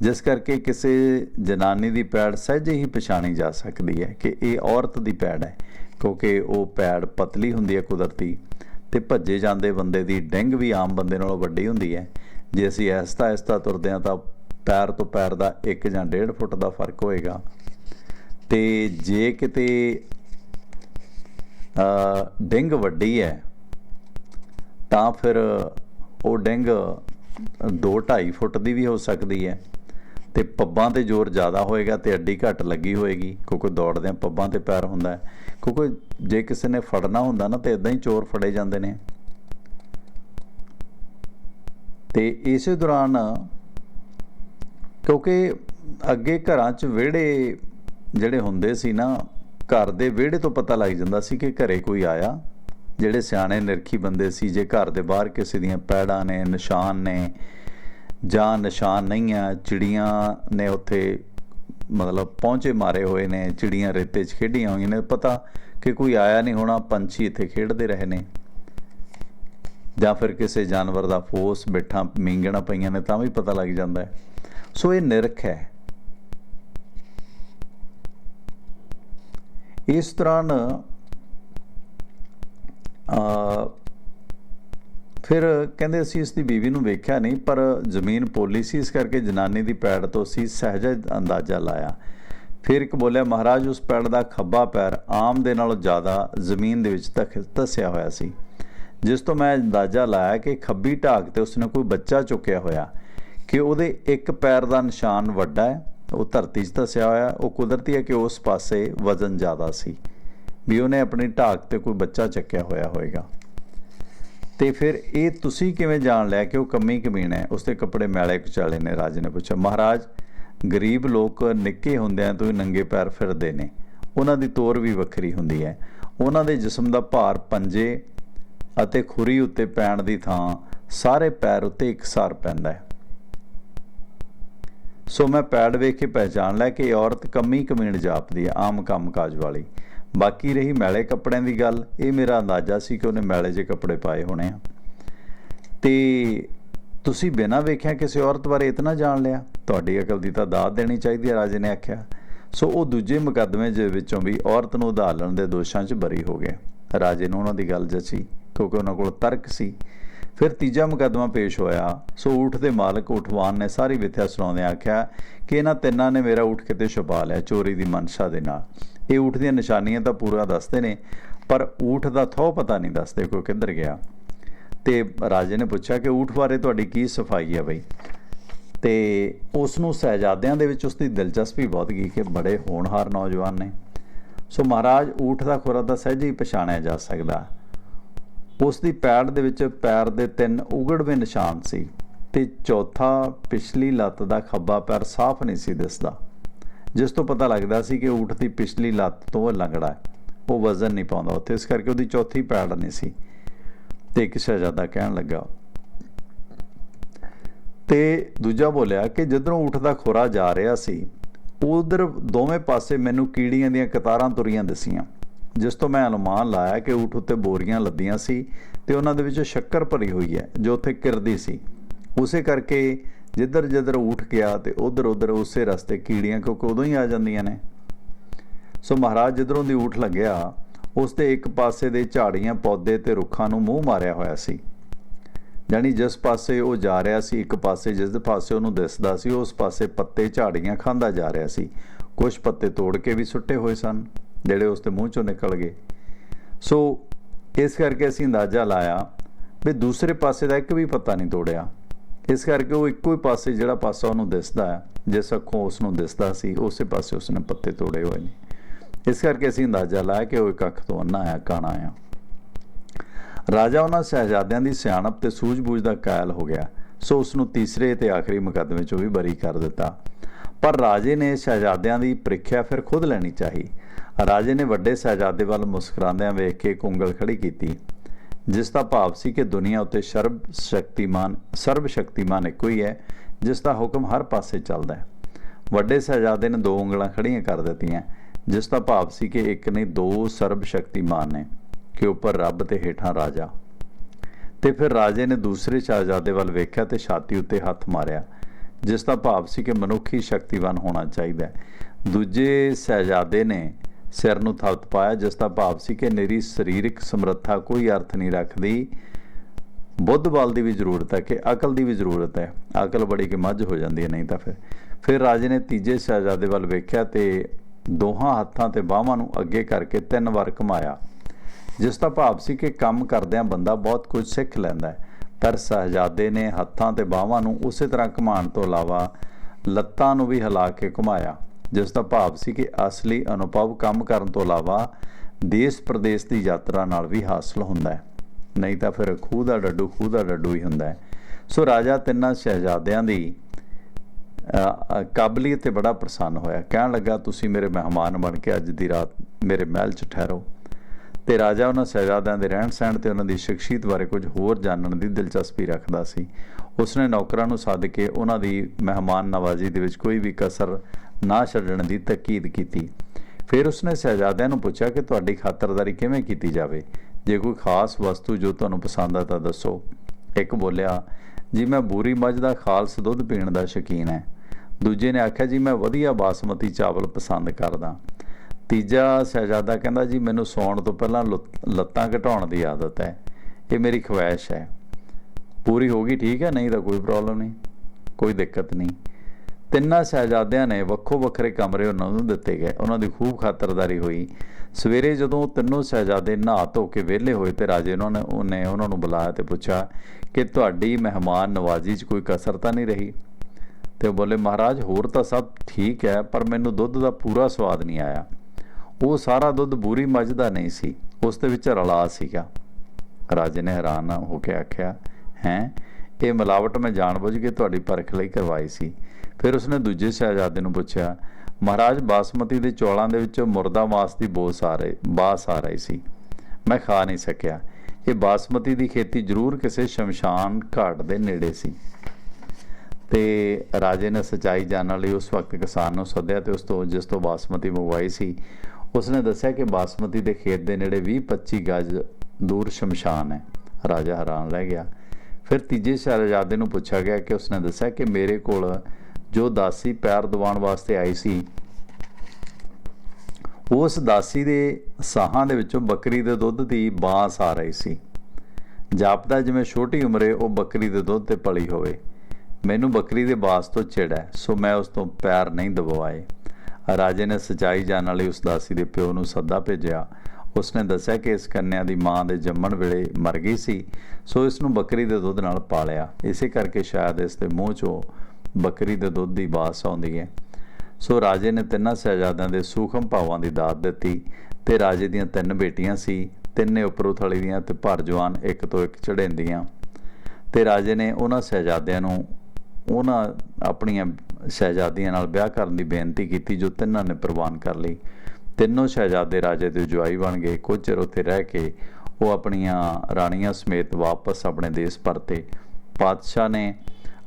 ਜਿਸ ਕਰਕੇ ਕਿਸੇ ਜਨਾਨੀ ਦੀ ਪੈੜ ਸਹਿਜੇ ਹੀ ਪਛਾਣੀ ਜਾ ਸਕਦੀ ਹੈ ਕਿ ਇਹ ਔਰਤ ਦੀ ਪੈੜ ਹੈ। ਕਿਉਂਕਿ ਉਹ ਪੈੜ ਪਤਲੀ ਹੁੰਦੀ ਹੈ ਕੁਦਰਤੀ ਤੇ ਭੱਜੇ ਜਾਂਦੇ ਬੰਦੇ ਦੀ ਡਿੰਗ ਵੀ ਆਮ ਬੰਦੇ ਨਾਲੋਂ ਵੱਡੀ ਹੁੰਦੀ ਹੈ। ਜੇ ਅਸੀਂ ਐਸਤਾ ਐਸਤਾ ਤੁਰਦੇ ਹਾਂ ਤਾਂ ਪੈਰ ਤੋਂ ਪੈਰ ਦਾ 1 ਜਾਂ 1.5 ਫੁੱਟ ਦਾ ਫ਼ਰਕ ਹੋਏਗਾ। ਤੇ ਜੇ ਕਿਤੇ ਡਿੰਗ ਵੱਡੀ ਹੈ, ਤਾਂ ਫਿਰ ਉਹ ਡਿੰਗ 2.5 ਫੁੱਟ ਦੀ ਵੀ ਹੋ ਸਕਦੀ ਹੈ ਤੇ ਪੱਬਾਂ ਤੇ ਜ਼ੋਰ ਜ਼ਿਆਦਾ ਹੋਏਗਾ ਤੇ ਅੱਡੀ ਘੱਟ ਲੱਗੀ ਹੋਏਗੀ ਕਿਉਂਕਿ ਦੌੜਦੇ ਆ ਪੱਬਾਂ ਤੇ ਪੈਰ ਹੁੰਦਾ ਹੈ। ਕਿਉਂਕਿ ਜੇ ਕਿਸੇ ਨੇ ਫੜਨਾ ਹੁੰਦਾ ਨਾ ਤੇ ਇਦਾਂ ਹੀ ਚੋਰ ਫੜੇ ਜਾਂਦੇ ਨੇ। ਤੇ ਇਸੇ ਦੌਰਾਨ ਕਿਉਂਕਿ ਅੱਗੇ ਘਰਾਂ 'ਚ ਵਿਹੜੇ ਜਿਹੜੇ ਹੁੰਦੇ ਸੀ ਨਾ, ਘਰ ਦੇ ਵਿਹੜੇ ਤੋਂ ਪਤਾ ਲੱਗ ਜਾਂਦਾ ਸੀ ਕਿ ਘਰੇ ਕੋਈ ਆਇਆ, ਜਿਹੜੇ ਸਿਆਣੇ ਨਿਰਖੀ ਬੰਦੇ ਸੀ, ਜੇ ਘਰ ਦੇ ਬਾਹਰ ਕਿਸੇ ਦੀਆਂ ਪੈੜਾਂ ਨੇ, ਨਿਸ਼ਾਨ ਨੇ ਜਾਂ ਨਿਸ਼ਾਨ ਨਹੀਂ ਆ, ਚਿੜੀਆਂ ਨੇ ਉੱਥੇ ਮਤਲਬ ਪਹੁੰਚੇ ਮਾਰੇ ਹੋਏ ਨੇ, ਚਿੜੀਆਂ ਰੇਤੇ 'ਚ ਖੇਡੀਆਂ ਹੋਈਆਂ ਨੇ। ਪਤਾ ਕਿ ਕੋਈ ਆਇਆ ਨਹੀਂ ਹੋਣਾ, ਪੰਛੀ ਇੱਥੇ ਖੇਡਦੇ ਰਹੇ ਨੇ। ਜਾਂ ਫਿਰ ਕਿਸੇ ਜਾਨਵਰ ਦਾ ਫੋਸ ਬਿਠਾ ਮੀਂਗਣਾ ਪਈਆਂ ਨੇ, ਤਾਂ ਵੀ ਪਤਾ ਲੱਗ ਜਾਂਦਾ ਹੈ। ਸੋ ਇਹ ਨਿਰਖ ਹੈ। ਇਸ ਦੌਰਾਨ ਆ ਫਿਰ ਕਹਿੰਦੇ ਅਸੀਂ ਇਸ ਦੀ ਬੀਵੀ ਨੂੰ ਵੇਖਿਆ ਨਹੀਂ, ਪਰ ਜ਼ਮੀਨ ਪੋਲੀ ਸੀ, ਇਸ ਕਰਕੇ ਜਨਾਨੀ ਦੀ ਪੈੜ ਤੋਂ ਅਸੀਂ ਸਹਿਜ ਅੰਦਾਜ਼ਾ ਲਾਇਆ। ਫਿਰ ਇੱਕ ਬੋਲਿਆ, ਮਹਾਰਾਜ, ਉਸ ਪੈੜ ਦਾ ਖੱਬਾ ਪੈਰ ਆਮ ਦੇ ਨਾਲੋਂ ਜ਼ਿਆਦਾ ਜ਼ਮੀਨ ਦੇ ਵਿੱਚ ਤੱਕ ਧਸਿਆ ਹੋਇਆ ਸੀ। ਜਿਸ ਤੋਂ ਮੈਂ ਅੰਦਾਜ਼ਾ ਲਾਇਆ ਕਿ ਖੱਬੀ ਢਾਕ ਤੇ ਉਸਨੇ ਕੋਈ ਬੱਚਾ ਚੁੱਕਿਆ ਹੋਇਆ ਕਿ ਉਹਦੇ ਇੱਕ ਪੈਰ ਦਾ ਨਿਸ਼ਾਨ ਵੱਡਾ ਹੈ, ਉਹ ਧਰਤੀ 'ਚ ਧਸਿਆ ਹੋਇਆ, ਉਹ ਕੁਦਰਤੀ ਹੈ ਕਿ ਉਸ ਪਾਸੇ ਵਜ਼ਨ ਜ਼ਿਆਦਾ ਸੀ। ਵੀ ਉਹਨੇ ਆਪਣੀ ਢਾਕ ਤੇ ਕੋਈ ਬੱਚਾ ਚੱਕਿਆ ਹੋਇਆ ਹੋਵੇਗਾ ਤੇ ਫਿਰ ਇਹ ਤੁਸੀਂ ਕਿਵੇਂ ਜਾਣ ਲਿਆ ਕਿ ਉਹ ਕੰਮੀ ਕਮੀਣ ਹੈ? ਉਸਦੇ ਕੱਪੜੇ ਮੈਲੇ ਕੁਚਾਲੇ ਨੇ, ਰਾਜੇ ਨੇ ਪੁੱਛਿਆ, ਮਹਾਰਾਜ, ਗਰੀਬ ਲੋਕ ਨਿੱਕੇ ਹੁੰਦਿਆਂ ਤੋਂ ਹੀ ਨੰਗੇ ਪੈਰ ਫਿਰਦੇ ਨੇ। ਉਹਨਾਂ ਦੀ ਤੋਰ ਵੀ ਵੱਖਰੀ ਹੁੰਦੀ ਹੈ। ਉਹਨਾਂ ਦੇ ਜਿਸਮ ਦਾ ਭਾਰ ਪੰਜੇ ਅਤੇ ਖੁਰੀ ਉੱਤੇ ਪੈਣ ਦੀ ਥਾਂ ਸਾਰੇ ਪੈਰ ਉੱਤੇ ਇਕਸਾਰ ਪੈਂਦਾ ਹੈ। ਸੋ ਮੈਂ ਪੈੜ ਵੇਖ ਕੇ ਪਹਿਚਾਨ ਲਿਆ ਕਿ ਇਹ ਔਰਤ ਕੰਮੀ ਕਮੀਣ ਜਾਪਦੀ ਹੈ, ਆਮ ਕੰਮਕਾਜ ਵਾਲੀ। ਬਾਕੀ ਰਹੀ ਮੈਲੇ ਕੱਪੜਿਆਂ ਦੀ ਗੱਲ, ਇਹ ਮੇਰਾ ਅੰਦਾਜ਼ਾ ਸੀ ਕਿ ਉਹਨੇ ਮੈਲੇ ਜਿਹੇ ਕੱਪੜੇ ਪਾਏ ਹੋਣੇ ਆ। ਤੇ ਤੁਸੀਂ ਬਿਨਾਂ ਵੇਖਿਆ ਕਿਸੇ ਔਰਤ ਬਾਰੇ ਇਤਨਾ ਜਾਣ ਲਿਆ? ਤੁਹਾਡੀ ਅਕਲ ਦੀ ਤਾਂ ਦਾਤ ਦੇਣੀ ਚਾਹੀਦੀ ਹੈ ਰਾਜੇ ਨੇ ਆਖਿਆ। ਸੋ ਉਹ ਦੂਜੇ ਮੁਕੱਦਮੇ ਦੇ ਵਿੱਚੋਂ ਵੀ ਔਰਤ ਨੂੰ ਉਧਾਲਣ ਦੇ ਦੋਸ਼ਾਂ 'ਚ ਬਰੀ ਹੋ ਗਏ ਰਾਜੇ ਨੂੰ ਉਹਨਾਂ ਦੀ ਗੱਲ ਜਚੀ ਕਿਉਂਕਿ ਉਹਨਾਂ ਕੋਲ ਤਰਕ ਸੀ। ਫਿਰ ਤੀਜਾ ਮੁਕੱਦਮਾ ਪੇਸ਼ ਹੋਇਆ। ਸੋ ਊਠ ਦੇ ਮਾਲਕ ਉਠਵਾਨ ਨੇ ਸਾਰੀ ਵਿਥਿਆ ਸੁਣਾਉਂਦੇ ਆਖਿਆ ਕਿ ਇਹਨਾਂ ਤਿੰਨਾਂ ਨੇ ਮੇਰਾ ਊਠ ਕਿਤੇ ਛੁਪਾ ਲਿਆ ਚੋਰੀ ਦੀ ਮਨਸ਼ਾ ਦੇ ਨਾਲ। ਇਹ ਊਠ ਦੀਆਂ ਨਿਸ਼ਾਨੀਆਂ ਤਾਂ ਪੂਰਾ ਦੱਸਦੇ ਨੇ, ਪਰ ਊਠ ਦਾ ਥੋ ਪਤਾ ਨਹੀਂ ਦੱਸਦੇ ਕੋਈ ਕਿੱਧਰ ਗਿਆ। ਤੇ ਰਾਜੇ ਨੇ ਪੁੱਛਿਆ ਕਿ ਊਠ ਬਾਰੇ ਤੁਹਾਡੀ ਕੀ ਸਫ਼ਾਈ ਹੈ ਬਈ? ਤੇ ਉਸ ਨੂੰ ਸਹਿਜਾਦਿਆਂ ਦੇ ਵਿੱਚ ਉਸ ਦੀ ਦਿਲਚਸਪੀ ਬਹੁਤ ਗਈ ਕਿ ਬੜੇ ਹੋਣਹਾਰ ਨੌਜਵਾਨ ਨੇ। ਸੋ ਮਹਾਰਾਜ, ਊਠ ਦਾ ਖੁਰਾ ਤਾਂ ਸਹਿਜੇ ਹੀ ਪਛਾਣਿਆ ਜਾ ਸਕਦਾ। ਉਸ ਦੀ ਪੈੜ ਦੇ ਵਿੱਚ ਪੈਰ ਦੇ ਤਿੰਨ ਉਗੜਵੇਂ ਨਿਸ਼ਾਨ ਸੀ ਤੇ ਚੌਥਾ ਪਿਛਲੀ ਲੱਤ ਦਾ ਖੱਬਾ ਪੈਰ ਸਾਫ਼ ਨਹੀਂ ਸੀ ਦਿਸਦਾ। ਜਿਸ ਤੋਂ ਪਤਾ ਲੱਗਦਾ ਸੀ ਕਿ ਊਠ ਦੀ ਪਿਛਲੀ ਲੱਤ ਤੋਂ ਉਹ ਲੰਗੜਾ ਹੈ। ਉਹ ਵਜ਼ਨ ਨਹੀਂ ਪਾਉਂਦਾ ਉੱਥੇ, ਇਸ ਕਰਕੇ ਉਹਦੀ ਚੌਥੀ ਪੈੜ ਨਹੀਂ ਸੀ। ਤੇ ਇੱਕ ਸ਼ਹਿਜ਼ਾਦਾ ਕਹਿਣ ਲੱਗਾ। ਤੇ ਦੂਜਾ ਬੋਲਿਆ ਕਿ ਜਿੱਧਰੋਂ ਊਠ ਦਾ ਖੋਰਾ ਜਾ ਰਿਹਾ ਸੀ, ਉਧਰ ਦੋਵੇਂ ਪਾਸੇ ਮੈਨੂੰ ਕੀੜੀਆਂ ਦੀਆਂ ਕਤਾਰਾਂ ਤੁਰੀਆਂ ਦਿਸੀਆਂ, ਜਿਸ ਤੋਂ ਮੈਂ ਅਨੁਮਾਨ ਲਾਇਆ ਕਿ ਊਠ ਉੱਤੇ ਬੋਰੀਆਂ ਲੱਦੀਆਂ ਸੀ ਤੇ ਉਹਨਾਂ ਦੇ ਵਿੱਚ ਸ਼ੱਕਰ ਭਰੀ ਹੋਈ ਹੈ, ਜੋ ਉੱਥੇ ਕਿਰਦੀ ਸੀ। ਉਸੇ ਕਰਕੇ ਜਿੱਧਰ ਜਿੱਧਰ ਊਠ ਗਿਆ ਤੇ ਉਧਰ ਉਧਰ ਉਸੇ ਰਸਤੇ ਕੀੜੀਆਂ ਕਿਉਂਕਿ ਉਦੋਂ ਹੀ ਆ ਜਾਂਦੀਆਂ ਨੇ। ਸੋ ਮਹਾਰਾਜ ਜਿੱਧਰੋਂ ਦੀ ਊਠ ਲੱਗਿਆ, ਉਸ ਦੇ ਇੱਕ ਪਾਸੇ ਦੇ ਝਾੜੀਆਂ, ਪੌਦੇ ਤੇ ਰੁੱਖਾਂ ਨੂੰ ਮੂੰਹ ਮਾਰਿਆ ਹੋਇਆ ਸੀ। ਜਾਨੀ ਜਿਸ ਪਾਸੇ ਉਹ ਜਾ ਰਿਹਾ ਸੀ, ਇੱਕ ਪਾਸੇ ਜਿਸ ਦੇ ਪਾਸੇ ਉਹਨੂੰ ਦਿਸਦਾ ਸੀ, ਉਸ ਪਾਸੇ ਪੱਤੇ ਝਾੜੀਆਂ ਖਾਂਦਾ ਜਾ ਰਿਹਾ ਸੀ। ਕੁਝ ਪੱਤੇ ਤੋੜ ਕੇ ਵੀ ਸੁੱਟੇ ਹੋਏ ਸਨ, ਜਿਹੜੇ ਉਸ ਦੇ ਮੂੰਹ ਚੋਂ ਨਿਕਲ ਗਏ। ਸੋ ਇਸ ਕਰਕੇ ਅਸੀਂ ਅੰਦਾਜ਼ਾ ਲਾਇਆ ਵੀ ਦੂਸਰੇ ਪਾਸੇ ਦਾ ਇੱਕ ਵੀ ਪੱਤਾ ਨਹੀਂ ਤੋੜਿਆ। ਇਸ ਕਰਕੇ ਉਹ ਇੱਕੋ ਹੀ ਪਾਸੇ ਜਿਹੜਾ ਪਾਸਾ ਉਹਨੂੰ ਦਿਸਦਾ ਹੈ ਜਿਸ ਅੱਖੋਂ ਉਸ ਨੂੰ ਦਿਸਦਾ ਸੀ, ਉਸੇ ਪਾਸੇ ਉਸਨੇ ਪੱਤੇ ਤੋੜੇ ਹੋਏ ਨੇ। ਇਸ ਕਰਕੇ ਅਸੀਂ ਅੰਦਾਜ਼ਾ ਲਾਇਆ ਕਿ ਉਹ ਇੱਕ ਅੱਖ ਤੋਂ ਅੰਨਾ ਆਇਆ ਕਾਣਾ ਆ ਰਾਜਾ ਉਹਨਾਂ ਸਹਿਜਾਦਿਆਂ ਦੀ ਸਿਆਣਪ ਤੇ ਸੂਝ-ਬੂਝ ਦਾ ਕਾਇਲ ਹੋ ਗਿਆ। ਸੋ ਉਸ ਨੂੰ ਤੀਸਰੇ ਤੇ ਆਖਰੀ ਮੁਕੱਦਮੇ 'ਚੋਂ ਵੀ ਬਰੀ ਕਰ ਦਿੱਤਾ। ਪਰ ਰਾਜੇ ਨੇ ਸ਼ਹਿਜ਼ਾਦਿਆਂ ਦੀ ਪ੍ਰੀਖਿਆ ਫਿਰ ਖੁਦ ਲੈਣੀ ਚਾਹੀ। ਰਾਜੇ ਨੇ ਵੱਡੇ ਸਹਿਜ਼ਾਦੇ ਵੱਲ ਮੁਸਕਰਾਉਂਦਿਆਂ ਵੇਖ ਕੇ ਕੁੰਗਲ ਖੜੀ ਕੀਤੀ। ਜਿਸ ਦਾ ਭਾਵ ਸੀ ਕਿ ਦੁਨੀਆ ਉੱਤੇ ਸਰਬ ਸ਼ਕਤੀਮਾਨ ਸਰਬ ਸ਼ਕਤੀਮਾਨ ਇੱਕੋ ਹੀ ਹੈ ਜਿਸ ਦਾ ਹੁਕਮ ਹਰ ਪਾਸੇ ਚੱਲਦਾ ਹੈ। ਵੱਡੇ ਸਹਿਜ਼ਾਦੇ ਨੇ ਦੋ ਉਂਗਲਾਂ ਖੜੀਆਂ ਕਰ ਦਿੱਤੀਆਂ ਜਿਸ ਦਾ ਭਾਵ ਸੀ ਕਿ ਇੱਕ ਨੇ ਦੋ ਸਰਬ ਸ਼ਕਤੀਮਾਨ ਨੇ, ਕਿ ਉੱਪਰ ਰੱਬ ਤੇ ਹੇਠਾਂ ਰਾਜਾ। ਤੇ ਫਿਰ ਰਾਜੇ ਨੇ ਦੂਸਰੇ ਸ਼ਹਿਜ਼ਾਦੇ ਵੱਲ ਵੇਖਿਆ ਤੇ ਛਾਤੀ ਉੱਤੇ ਹੱਥ ਮਾਰਿਆ ਜਿਸ ਦਾ ਭਾਵ ਸੀ ਕਿ ਮਨੁੱਖੀ ਸ਼ਕਤੀਵਾਨ ਹੋਣਾ ਚਾਹੀਦਾ ਦੂਜੇ ਸਹਿਜ਼ਾਦੇ ਨੇ ਸਿਰ ਨੂੰ ਥਪਤ ਪਾਇਆ, ਜਿਸ ਦਾ ਭਾਵ ਸੀ ਕਿ ਮੇਰੀ ਸਰੀਰਕ ਸਮਰੱਥਾ ਕੋਈ ਅਰਥ ਨਹੀਂ ਰੱਖਦੀ। ਬੁੱਧ ਬਲ ਦੀ ਵੀ ਜ਼ਰੂਰਤ ਹੈ ਕਿ ਅਕਲ ਦੀ ਵੀ ਜ਼ਰੂਰਤ ਹੈ। ਅਕਲ ਬੜੀ ਕਿ ਮੱਝ ਹੋ ਜਾਂਦੀ ਹੈ, ਨਹੀਂ ਤਾਂ ਫਿਰ। ਫਿਰ ਰਾਜੇ ਨੇ ਤੀਜੇ ਸ਼ਹਿਜ਼ਾਦੇ ਵੱਲ ਵੇਖਿਆ ਤੇ ਦੋਹਾਂ ਹੱਥਾਂ ਤੇ ਬਾਹਾਂ ਨੂੰ ਅੱਗੇ ਕਰਕੇ ਤਿੰਨ ਵਾਰ ਘੁਮਾਇਆ। ਜਿਸ ਦਾ ਭਾਵ ਸੀ ਕਿ ਕੰਮ ਕਰਦਿਆਂ ਬੰਦਾ ਬਹੁਤ ਕੁਝ ਸਿੱਖ ਲੈਂਦਾ ਹੈ। ਪਰ ਸ਼ਹਿਜ਼ਾਦੇ ਨੇ ਹੱਥਾਂ ਤੇ ਬਾਹਾਂ ਨੂੰ ਉਸੇ ਤਰ੍ਹਾਂ ਘੁਮਾਉਣ ਤੋਂ ਇਲਾਵਾ ਲੱਤਾਂ ਨੂੰ ਵੀ ਹਿਲਾ ਕੇ ਘੁਮਾਇਆ। ਜਿਸ ਦਾ ਭਾਵ ਸੀ ਕਿ ਅਸਲੀ ਅਨੁਭਵ ਕੰਮ ਕਰਨ ਤੋਂ ਇਲਾਵਾ ਦੇਸ਼ ਪ੍ਰਦੇਸ਼ ਦੀ ਯਾਤਰਾ ਨਾਲ ਵੀ ਹਾਸਲ ਹੁੰਦਾ ਹੈ। ਨਹੀਂ ਤਾਂ ਫਿਰ ਖੂਹ ਦਾ ਡੱਡੂ ਖੂਹ ਦਾ ਡੱਡੂ ਹੀ ਹੁੰਦਾ ਹੈ। ਸੋ ਰਾਜਾ ਤਿੰਨਾਂ ਸ਼ਹਿਜ਼ਾਦਿਆਂ ਦੀ ਕਾਬਲੀਅਤ ਤੇ ਬੜਾ ਪ੍ਰਸੰਨ ਹੋਇਆ। ਕਹਿਣ ਲੱਗਾ, ਤੁਸੀਂ ਮੇਰੇ ਮਹਿਮਾਨ ਬਣ ਕੇ ਅੱਜ ਦੀ ਰਾਤ ਮੇਰੇ ਮਹਿਲ 'ਚ ਠਹਿਰੋ। ਤੇ ਰਾਜਾ ਉਹਨਾਂ ਸ਼ਹਿਜ਼ਾਦਿਆਂ ਦੇ ਰਹਿਣ ਸਹਿਣ ਤੇ ਉਹਨਾਂ ਦੀ ਸ਼ਖਸੀਅਤ ਬਾਰੇ ਕੁਝ ਹੋਰ ਜਾਣਨ ਦੀ ਦਿਲਚਸਪੀ ਰੱਖਦਾ ਸੀ। ਉਸਨੇ ਨੌਕਰਾਂ ਨੂੰ ਸੱਦ ਕੇ ਉਹਨਾਂ ਦੀ ਮਹਿਮਾਨ ਨਵਾਜ਼ੀ ਦੇ ਵਿੱਚ ਕੋਈ ਵੀ ਕਸਰ ਨਾ ਛੱਡਣ ਦੀ ਤਾਕੀਦ ਕੀਤੀ। ਫਿਰ ਉਸਨੇ ਸ਼ਹਿਜ਼ਾਦਿਆਂ ਨੂੰ ਪੁੱਛਿਆ ਕਿ ਤੁਹਾਡੀ ਖਾਤਰਦਾਰੀ ਕਿਵੇਂ ਕੀਤੀ ਜਾਵੇ? ਜੇ ਕੋਈ ਖਾਸ ਵਸਤੂ ਜੋ ਤੁਹਾਨੂੰ ਪਸੰਦ ਆ ਤਾਂ ਦੱਸੋ। ਇੱਕ ਬੋਲਿਆ, ਜੀ, ਮੈਂ ਬੂਰੀ ਮੱਝ ਦਾ ਖਾਲਸ ਦੁੱਧ ਪੀਣ ਦਾ ਸ਼ੌਕੀਨ ਹੈ। ਦੂਜੇ ਨੇ ਆਖਿਆ, ਜੀ, ਮੈਂ ਵਧੀਆ ਬਾਸਮਤੀ ਚਾਵਲ ਪਸੰਦ ਕਰਦਾ। ਤੀਜਾ ਸ਼ਹਿਜ਼ਾਦਾ ਕਹਿੰਦਾ, ਜੀ, ਮੈਨੂੰ ਸੌਣ ਤੋਂ ਪਹਿਲਾਂ ਲੁੱਤ- ਲੱਤਾਂ ਘਟਾਉਣ ਦੀ ਆਦਤ ਹੈ। ਇਹ ਮੇਰੀ ਖਵਾਇਸ਼ ਹੈ। ਪੂਰੀ ਹੋ ਗਈ ਠੀਕ ਹੈ? ਨਹੀਂ ਤਾਂ ਕੋਈ ਪ੍ਰੋਬਲਮ ਨਹੀਂ। ਕੋਈ ਦਿੱਕਤ ਨਹੀਂ। ਤਿੰਨਾਂ ਸ਼ਹਿਜ਼ਾਦਿਆਂ ਨੇ ਵੱਖੋ ਵੱਖਰੇ ਕਮਰੇ ਉਹਨਾਂ ਨੂੰ ਦਿੱਤੇ ਗਏ। ਉਹਨਾਂ ਦੀ ਖੂਬ ਖਾਤਰਦਾਰੀ ਹੋਈ। ਸਵੇਰੇ ਜਦੋਂ ਤਿੰਨੋਂ ਸ਼ਹਿਜ਼ਾਦੇ ਨਹਾ ਧੋ ਕੇ ਵਿਹਲੇ ਹੋਏ ਤੇ ਰਾਜੇ ਉਹਨਾਂ ਨੇ ਉਹਨੇ ਉਹਨਾਂ ਨੂੰ ਬੁਲਾਇਆ ਤੇ ਪੁੱਛਿਆ ਕਿ ਤੁਹਾਡੀ ਮਹਿਮਾਨ ਨਵਾਜ਼ੀ 'ਚ ਕੋਈ ਕਸਰ ਤਾਂ ਨਹੀਂ ਰਹੀ? ਤੇ ਉਹ ਬੋਲੇ, ਮਹਾਰਾਜ, ਹੋਰ ਤਾਂ ਸਭ ਠੀਕ ਹੈ, ਪਰ ਮੈਨੂੰ ਦੁੱਧ ਦਾ ਪੂਰਾ ਸਵਾਦ ਨਹੀਂ ਆਇਆ। ਉਹ ਸਾਰਾ ਦੁੱਧ ਬੂਰੀ ਮੱਝ ਦਾ ਨਹੀਂ ਸੀ, ਉਸ ਦੇ ਵਿੱਚ ਰਲਾ ਸੀਗਾ। ਰਾਜੇ ਨੇ ਹੈਰਾਨ ਹੋ ਕੇ ਆਖਿਆ, ਹੈ? ਇਹ ਮਿਲਾਵਟ ਮੈਂ ਜਾਣਬੁੱਝ ਕੇ ਤੁਹਾਡੀ ਪਰਖ ਲਈ ਕਰਵਾਈ ਸੀ। ਫਿਰ ਉਸਨੇ ਦੂਜੇ ਸ਼ਹਿਜ਼ਾਦੇ ਨੂੰ ਪੁੱਛਿਆ, ਮਹਾਰਾਜ, ਬਾਸਮਤੀ ਦੇ ਚੌਲਾਂ ਦੇ ਵਿੱਚ ਮੁਰਦਾ ਮਾਸ ਦੀ ਬੋਸ ਆ ਰਹੀ, ਬਾਸ ਆ ਰਹੀ ਸੀ। ਮੈਂ ਖਾ ਨਹੀਂ ਸਕਿਆ। ਇਹ ਬਾਸਮਤੀ ਦੀ ਖੇਤੀ ਜ਼ਰੂਰ ਕਿਸੇ ਸ਼ਮਸ਼ਾਨ ਘਾਟ ਦੇ ਨੇੜੇ ਸੀ। ਤੇ ਰਾਜੇ ਨੇ ਸਚਾਈ ਜਾਣਨ ਲਈ ਉਸ ਵਕਤ ਕਿਸਾਨ ਨੂੰ ਸੱਦਿਆ ਤੇ ਉਸ ਤੋਂ, ਜਿਸ ਤੋਂ ਬਾਸਮਤੀ ਮੰਗਵਾਈ ਸੀ, ਉਸਨੇ ਦੱਸਿਆ ਕਿ ਬਾਸਮਤੀ ਦੇ ਖੇਤ ਦੇ ਨੇੜੇ 20-25 ਗਜ ਦੂਰ ਸ਼ਮਸ਼ਾਨ ਹੈ। ਰਾਜਾ ਹੈਰਾਨ ਰਹਿ ਗਿਆ। ਫਿਰ ਤੀਜੇ ਸ਼ਹਿਜ਼ਾਦੇ ਨੂੰ ਪੁੱਛਿਆ ਗਿਆ ਕਿ ਉਸਨੇ ਦੱਸਿਆ ਕਿ ਮੇਰੇ ਕੋਲ ਜੋ ਦਾਸੀ ਪੈਰ ਦਵਾਉਣ ਵਾਸਤੇ ਆਈ ਸੀ ਉਸ ਦਾਸੀ ਦੇ ਸਾਹਾਂ ਦੇ ਵਿੱਚੋਂ ਬੱਕਰੀ ਦੇ ਦੁੱਧ ਦੀ ਬਾਂਸ ਆ ਰਹੀ ਸੀ। ਜਾਪਦਾ ਜਿਵੇਂ ਛੋਟੀ ਉਮਰੇ ਉਹ ਬੱਕਰੀ ਦੇ ਦੁੱਧ ਤੇ ਪਲੀ ਹੋਵੇ। ਮੈਨੂੰ ਬੱਕਰੀ ਦੇ ਬਾਸ ਤੋਂ ਚਿੜ ਹੈ, ਸੋ ਮੈਂ ਉਸ ਤੋਂ ਪੈਰ ਨਹੀਂ ਦਬਵਾਏ ਰਾਜੇ ਨੇ ਸਚਾਈ ਜਾਣਨ ਲਈ ਉਸ ਦਾਸੀ ਦੇ ਪਿਓ ਨੂੰ ਸੱਦਾ ਭੇਜਿਆ। ਉਸਨੇ ਦੱਸਿਆ ਕਿ ਇਸ ਕੰਨਿਆ ਦੀ ਮਾਂ ਦੇ ਜੰਮਣ ਵੇਲੇ ਮਰ ਗਈ ਸੀ, ਸੋ ਇਸ ਨੂੰ ਬੱਕਰੀ ਦੇ ਦੁੱਧ ਨਾਲ ਪਾਲਿਆ। ਇਸੇ ਕਰਕੇ ਸ਼ਾਇਦ ਇਸ ਦੇ ਮੂੰਹ 'ਚੋਂ ਬੱਕਰੀ ਦੇ ਦੁੱਧ ਦੀ ਬਾਸ ਆਉਂਦੀ ਹੈ। ਸੋ ਰਾਜੇ ਨੇ ਤਿੰਨਾਂ ਸ਼ਹਿਜ਼ਾਦਿਆਂ ਦੇ ਸੂਖਮ ਭਾਵਾਂ ਦੀ ਦਾਤ ਦਿੱਤੀ ਤੇ ਰਾਜੇ ਦੀਆਂ ਤਿੰਨ ਬੇਟੀਆਂ ਸੀ। ਤਿੰਨੇ ਉੱਪਰੋਂ ਥਲੀ ਦੀਆਂ ਤੇ ਭਰ ਜਵਾਨ ਇੱਕ ਤੋਂ ਇੱਕ ਚੜ੍ਹੇਂਦੀਆਂ। ਤੇ ਰਾਜੇ ਨੇ ਉਹਨਾਂ ਸ਼ਹਿਜ਼ਾਦਿਆਂ ਨੂੰ ਉਹਨਾਂ ਆਪਣੀਆਂ ਸ਼ਹਿਜ਼ਾਦੀਆਂ ਨਾਲ ਵਿਆਹ ਕਰਨ ਦੀ ਬੇਨਤੀ ਕੀਤੀ ਜੋ ਤਿੰਨਾਂ ਨੇ ਪ੍ਰਵਾਨ ਕਰ ਲਈ। ਤਿੰਨੋਂ ਸ਼ਹਿਜ਼ਾਦੇ ਰਾਜੇ ਦੇ ਜਵਾਈ ਬਣ ਗਏ। ਕੁਝ ਚਿਰ ਉੱਥੇ ਰਹਿ ਕੇ ਉਹ ਆਪਣੀਆਂ ਰਾਣੀਆਂ ਸਮੇਤ ਵਾਪਸ ਆਪਣੇ ਦੇਸ਼ ਪਰਤੇ। ਪਾਤਸ਼ਾਹ ਨੇ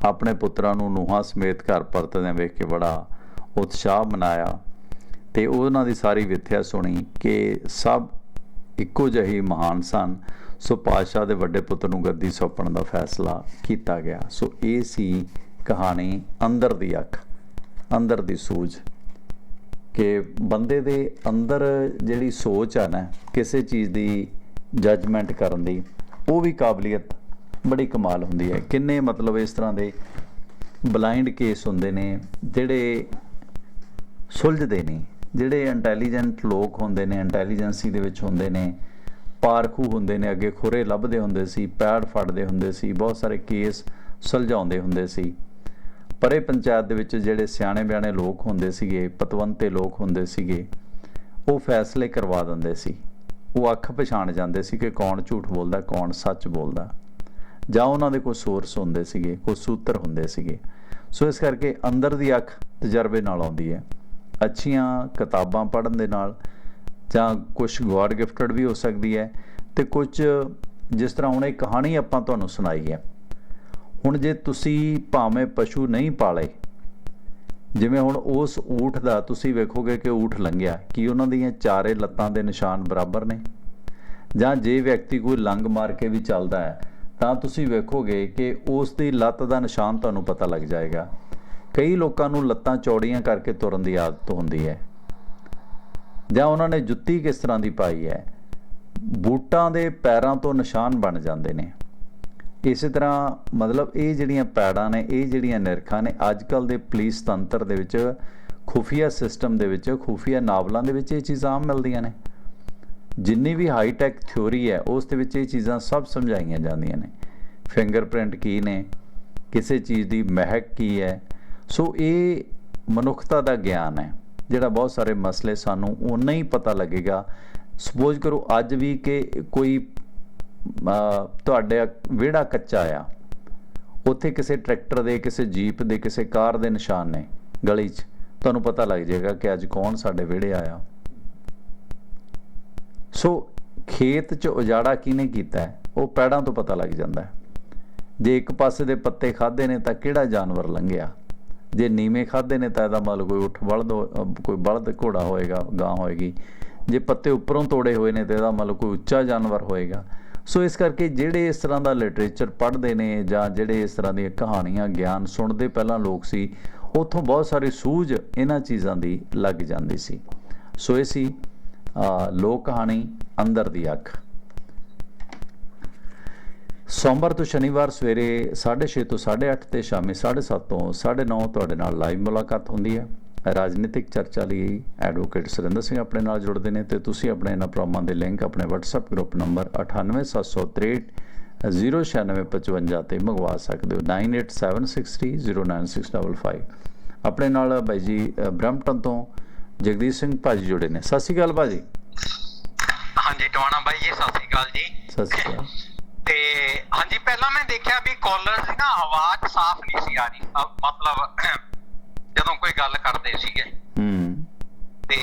ਆਪਣੇ ਪੁੱਤਰਾਂ ਨੂੰ ਨੂੰਹਾਂ ਸਮੇਤ ਘਰ ਪਰਤਦਿਆਂ ਵੇਖ ਕੇ ਬੜਾ ਉਤਸ਼ਾਹ ਮਨਾਇਆ ਤੇ ਉਹਨਾਂ ਦੀ ਸਾਰੀ ਵਿਥਿਆ ਸੁਣੀ ਕਿ ਸਭ ਇੱਕੋ ਜਿਹੇ ਮਹਾਨ ਸਨ। ਸੋ ਪਾਤਸ਼ਾਹ ਦੇ ਵੱਡੇ ਪੁੱਤਰ ਨੂੰ ਗੱਦੀ ਸੌਂਪਣ ਦਾ ਫੈਸਲਾ ਕੀਤਾ ਗਿਆ। ਸੋ ਇਹ ਸੀ ਕਹਾਣੀ ਅੰਦਰ ਦੀ ਅੱਖ, ਅੰਦਰ ਦੀ ਸੂਝ ਕਿ ਬੰਦੇ ਦੇ ਅੰਦਰ ਜਿਹੜੀ ਸੋਚ ਆ ਨਾ, ਕਿਸੇ ਚੀਜ਼ ਦੀ ਜੱਜਮੈਂਟ ਕਰਨ ਦੀ, ਉਹ ਵੀ ਕਾਬਲੀਅਤ ਬੜੀ ਕਮਾਲ ਹੁੰਦੀ ਹੈ। ਕਿੰਨੇ ਮਤਲਬ ਇਸ ਤਰ੍ਹਾਂ ਦੇ ਬਲਾਈਂਡ ਕੇਸ ਹੁੰਦੇ ਨੇ, ਜਿਹੜੇ ਸੁਲਝਦੇ ਨਹੀਂ ਜਿਹੜੇ ਇੰਟੈਲੀਜੈਂਟ ਲੋਕ ਹੁੰਦੇ ਨੇ ਇੰਟੈਲੀਜੈਂਸੀ ਦੇ ਵਿੱਚ ਹੁੰਦੇ ਨੇ, ਪਾਰਖੂ ਹੁੰਦੇ ਨੇ, ਅੱਗੇ ਖੁਰੇ ਲੱਭਦੇ ਹੁੰਦੇ ਸੀ, ਪੈੜ ਫੜਦੇ ਹੁੰਦੇ ਸੀ, ਬਹੁਤ ਸਾਰੇ ਕੇਸ ਸੁਲਝਾਉਂਦੇ ਹੁੰਦੇ ਸੀ। ਪਰੇ ਪੰਚਾਇਤ ਦੇ ਵਿੱਚ ਜਿਹੜੇ ਸਿਆਣੇ ਬਿਆਣੇ ਲੋਕ ਹੁੰਦੇ ਸੀਗੇ, ਪਤਵੰਤੇ ਲੋਕ ਹੁੰਦੇ ਸੀਗੇ, ਉਹ ਫੈਸਲੇ ਕਰਵਾ ਦਿੰਦੇ ਸੀ। ਉਹ ਅੱਖ ਪਛਾਣ ਜਾਂਦੇ ਸੀ ਕਿ ਕੌਣ ਝੂਠ ਬੋਲਦਾ, ਕੌਣ ਸੱਚ ਬੋਲਦਾ। ਜਾਂ ਉਹਨਾਂ ਦੇ ਕੋਈ ਸੋਰਸ ਹੁੰਦੇ ਸੀਗੇ, ਕੋਈ ਸੂਤਰ ਹੁੰਦੇ ਸੀਗੇ। ਸੋ ਇਸ ਕਰਕੇ ਅੰਦਰ ਦੀ ਅੱਖ ਤਜਰਬੇ ਨਾਲ ਆਉਂਦੀ ਹੈ। ਅੱਛੀਆਂ ਕਿਤਾਬਾਂ ਪੜ੍ਹਨ ਦੇ ਨਾਲ ਜਾਂ ਕੁਝ ਗੋਡ ਗਿਫਟਡ ਵੀ ਹੋ ਸਕਦੀ ਹੈ ਤੇ ਕੁਝ ਜਿਸ ਤਰ੍ਹਾਂ ਹੁਣ ਇਹ ਕਹਾਣੀ ਆਪਾਂ ਤੁਹਾਨੂੰ ਸੁਣਾਈ ਹੈ। ਹੁਣ ਜੇ ਤੁਸੀਂ ਭਾਵੇਂ ਪਸ਼ੂ ਨਹੀਂ ਪਾਲੇ, ਜਿਵੇਂ ਹੁਣ ਉਸ ਊਠ ਦਾ ਤੁਸੀਂ ਵੇਖੋਗੇ ਕਿ ਊਠ ਲੰਘਿਆ, ਕੀ ਉਹਨਾਂ ਦੀਆਂ ਚਾਰੇ ਲੱਤਾਂ ਦੇ ਨਿਸ਼ਾਨ ਬਰਾਬਰ ਨੇ? ਜਾਂ ਜੇ ਵਿਅਕਤੀ ਕੋਈ ਲੰਗ ਮਾਰ ਕੇ ਵੀ ਚੱਲਦਾ ਹੈ ਤਾਂ ਤੁਸੀਂ ਵੇਖੋਗੇ ਕਿ ਉਸ ਦੀ ਲੱਤ ਦਾ ਨਿਸ਼ਾਨ ਤੁਹਾਨੂੰ ਪਤਾ ਲੱਗ ਜਾਏਗਾ। ਕਈ ਲੋਕਾਂ ਨੂੰ ਲੱਤਾਂ ਚੌੜੀਆਂ ਕਰਕੇ ਤੁਰਨ ਦੀ ਆਦਤ ਹੁੰਦੀ ਹੈ। ਜਾਂ ਉਹਨਾਂ ਨੇ ਜੁੱਤੀ ਕਿਸ ਤਰ੍ਹਾਂ ਦੀ ਪਾਈ ਹੈ? ਬੂਟਾਂ ਦੇ ਪੈਰਾਂ ਤੋਂ ਨਿਸ਼ਾਨ ਬਣ ਜਾਂਦੇ ਨੇ। ਇਸੇ ਤਰ੍ਹਾਂ ਮਤਲਬ ਇਹ ਜਿਹੜੀਆਂ ਪੈੜਾਂ ਨੇ, ਇਹ ਜਿਹੜੀਆਂ ਨਿਰਖਾਂ ਨੇ ਅੱਜ ਕੱਲ ਦੇ ਪੁਲਿਸ ਤੰਤਰ ਦੇ ਵਿੱਚ, ਖੁਫੀਆ ਸਿਸਟਮ ਦੇ ਵਿੱਚ, ਖੁਫੀਆ ਨਾਵਲਾਂ ਦੇ ਵਿੱਚ ਇਹ ਚੀਜ਼ਾਂ ਆਮ ਮਿਲਦੀਆਂ ਨੇ। ਜਿੰਨੀ ਵੀ ਹਾਈ ਟੈਕ ਥਿਉਰੀ ਹੈ, ਉਸ ਦੇ ਵਿੱਚ ਇਹ ਚੀਜ਼ਾਂ ਸਭ ਸਮਝਾਈਆਂ ਜਾਂਦੀਆਂ ਨੇ। ਫਿੰਗਰਪ੍ਰਿੰਟ ਕੀ ਨੇ? ਕਿਸੇ ਚੀਜ਼ ਦੀ ਮਹਿਕ ਕੀ ਹੈ? ਸੋ ਇਹ ਮਨੁੱਖਤਾ ਦਾ ਗਿਆਨ ਹੈ, ਜਿਹੜਾ ਬਹੁਤ ਸਾਰੇ ਮਸਲੇ ਸਾਨੂੰ ਉਨਾ ਹੀ ਪਤਾ ਲੱਗੇਗਾ। ਸਪੋਜ਼ ਕਰੋ ਅੱਜ ਵੀ ਕਿ ਕੋਈ ਤੁਹਾਡੇ ਵਿਹੜਾ ਕੱਚਾ ਆ। ਉੱਥੇ ਕਿਸੇ ਟਰੈਕਟਰ ਦੇ, ਕਿਸੇ ਜੀਪ ਦੇ, ਕਿਸੇ ਕਾਰ ਦੇ ਨਿਸ਼ਾਨ ਨੇ ਗਲੀ 'ਚ। ਤੁਹਾਨੂੰ ਪਤਾ ਲੱਗ ਜਾਏਗਾ ਕਿ ਅੱਜ ਕੌਣ ਸਾਡੇ ਵਿਹੜੇ ਆਇਆ। ਸੋ ਖੇਤ 'ਚ ਉਜਾੜਾ ਕਿਹਨੇ ਕੀਤਾ ਉਹ ਪੈੜਾਂ ਤੋਂ ਪਤਾ ਲੱਗ ਜਾਂਦਾ ਹੈ। ਜੇ ਇੱਕ ਪਾਸੇ ਦੇ ਪੱਤੇ ਖਾਦੇ ਨੇ ਤਾਂ ਕਿਹੜਾ ਜਾਨਵਰ ਲੰਘਿਆ? ਜੇ ਨੀਵੇਂ ਖਾਦੇ ਨੇ ਤਾਂ ਇਹਦਾ ਮਤਲਬ ਕੋਈ ਉੱਠ ਬਲਦ ਹੋ- ਕੋਈ ਬਲਦ ਘੋੜਾ ਹੋਏਗਾ, ਗਾਂ ਹੋਏਗੀ। ਜੇ ਪੱਤੇ ਉੱਪਰੋਂ ਤੋੜੇ ਹੋਏ ਨੇ ਤਾਂ ਇਹਦਾ ਮਤਲਬ ਕੋਈ ਉੱਚਾ ਜਾਨਵਰ ਹੋਏਗਾ। ਸੋ ਇਸ ਕਰਕੇ ਜਿਹੜੇ ਇਸ ਤਰ੍ਹਾਂ ਦਾ ਲਿਟਰੇਚਰ ਪੜ੍ਹਦੇ ਨੇ ਜਾਂ ਜਿਹੜੇ ਇਸ ਤਰ੍ਹਾਂ ਦੀਆਂ ਕਹਾਣੀਆਂ, ਗਿਆਨ ਸੁਣਦੇ ਪਹਿਲਾਂ ਲੋਕ ਸੀ, ਉੱਥੋਂ ਬਹੁਤ ਸਾਰੀ ਸੂਝ ਇਹਨਾਂ ਚੀਜ਼ਾਂ ਦੀ ਲੱਗ ਜਾਂਦੀ ਸੀ। ਸੋ ਇਹ ਸੀ ਲੋਕ ਕਹਾਣੀ ਅੰਦਰ ਦੀ ਅੱਖ। ਸੋਮਵਾਰ ਤੋਂ ਸ਼ਨੀਵਾਰ ਸਵੇਰੇ 6:30 ਤੋਂ 8:30 ਤੇ ਸ਼ਾਮੀ 7:30 ਤੋਂ 9:30 ਤੁਹਾਡੇ ਨਾਲ ਲਾਈਵ ਮੁਲਾਕਾਤ ਹੁੰਦੀ ਹੈ। ਰਾਜਨੀਤਿਕ ਚਰਚਾ ਲਈ ਐਡਵੋਕੇਟ ਸੁਰਿੰਦਰ ਸਿੰਘ ਆਪਣੇ ਨਾਲ ਜੁੜਦੇ ਨੇ ਤੇ ਤੁਸੀਂ ਆਪਣੇ ਇਹਨਾਂ ਪ੍ਰੋਗਰਾਮਾਂ ਦੇ ਲਿੰਕ ਆਪਣੇ WhatsApp ਗਰੁੱਪ ਨੰਬਰ 98763 09655 ਤੇ ਮੰਗਵਾ ਸਕਦੇ ਹੋ। 9876309655 ਆਪਣੇ ਨਾਲ ਬਾਈ ਜੀ ਅ, ਤੋਂ ਜਗਦੀਸ਼ ਸਿੰਘ ਭਾਜੀ ਜੁੜੇ ਨੇ। ਸਤਿ ਸ਼੍ਰੀ ਅਕਾਲ ਭਾਜੀ। ਹਾਂਜੀ ਟਵਾਣਾ ਬਾਈ ਜੀ? ਸਤਿ ਸ੍ਰੀ ਅਕਾਲ ਜੀ। ਸਤਿ ਸ਼੍ਰੀ ਅਕਾਲ। ਤੇ ਹਾਂਜੀ ਪਹਿਲਾਂ ਮੈਂ ਦੇਖਿਆ ਵੀ ਕਾਲਰ ਦੀ ਨਾ ਆਵਾਜ਼ ਸਾਫ਼ ਨਹੀਂ ਸੀ ਆ ਰਹੀ। ਮਤਲਬ ਜਦੋਂ ਕੋਈ ਗੱਲ ਕਰਦੇ ਸੀਗੇ। ਹੂੰ। ਤੇ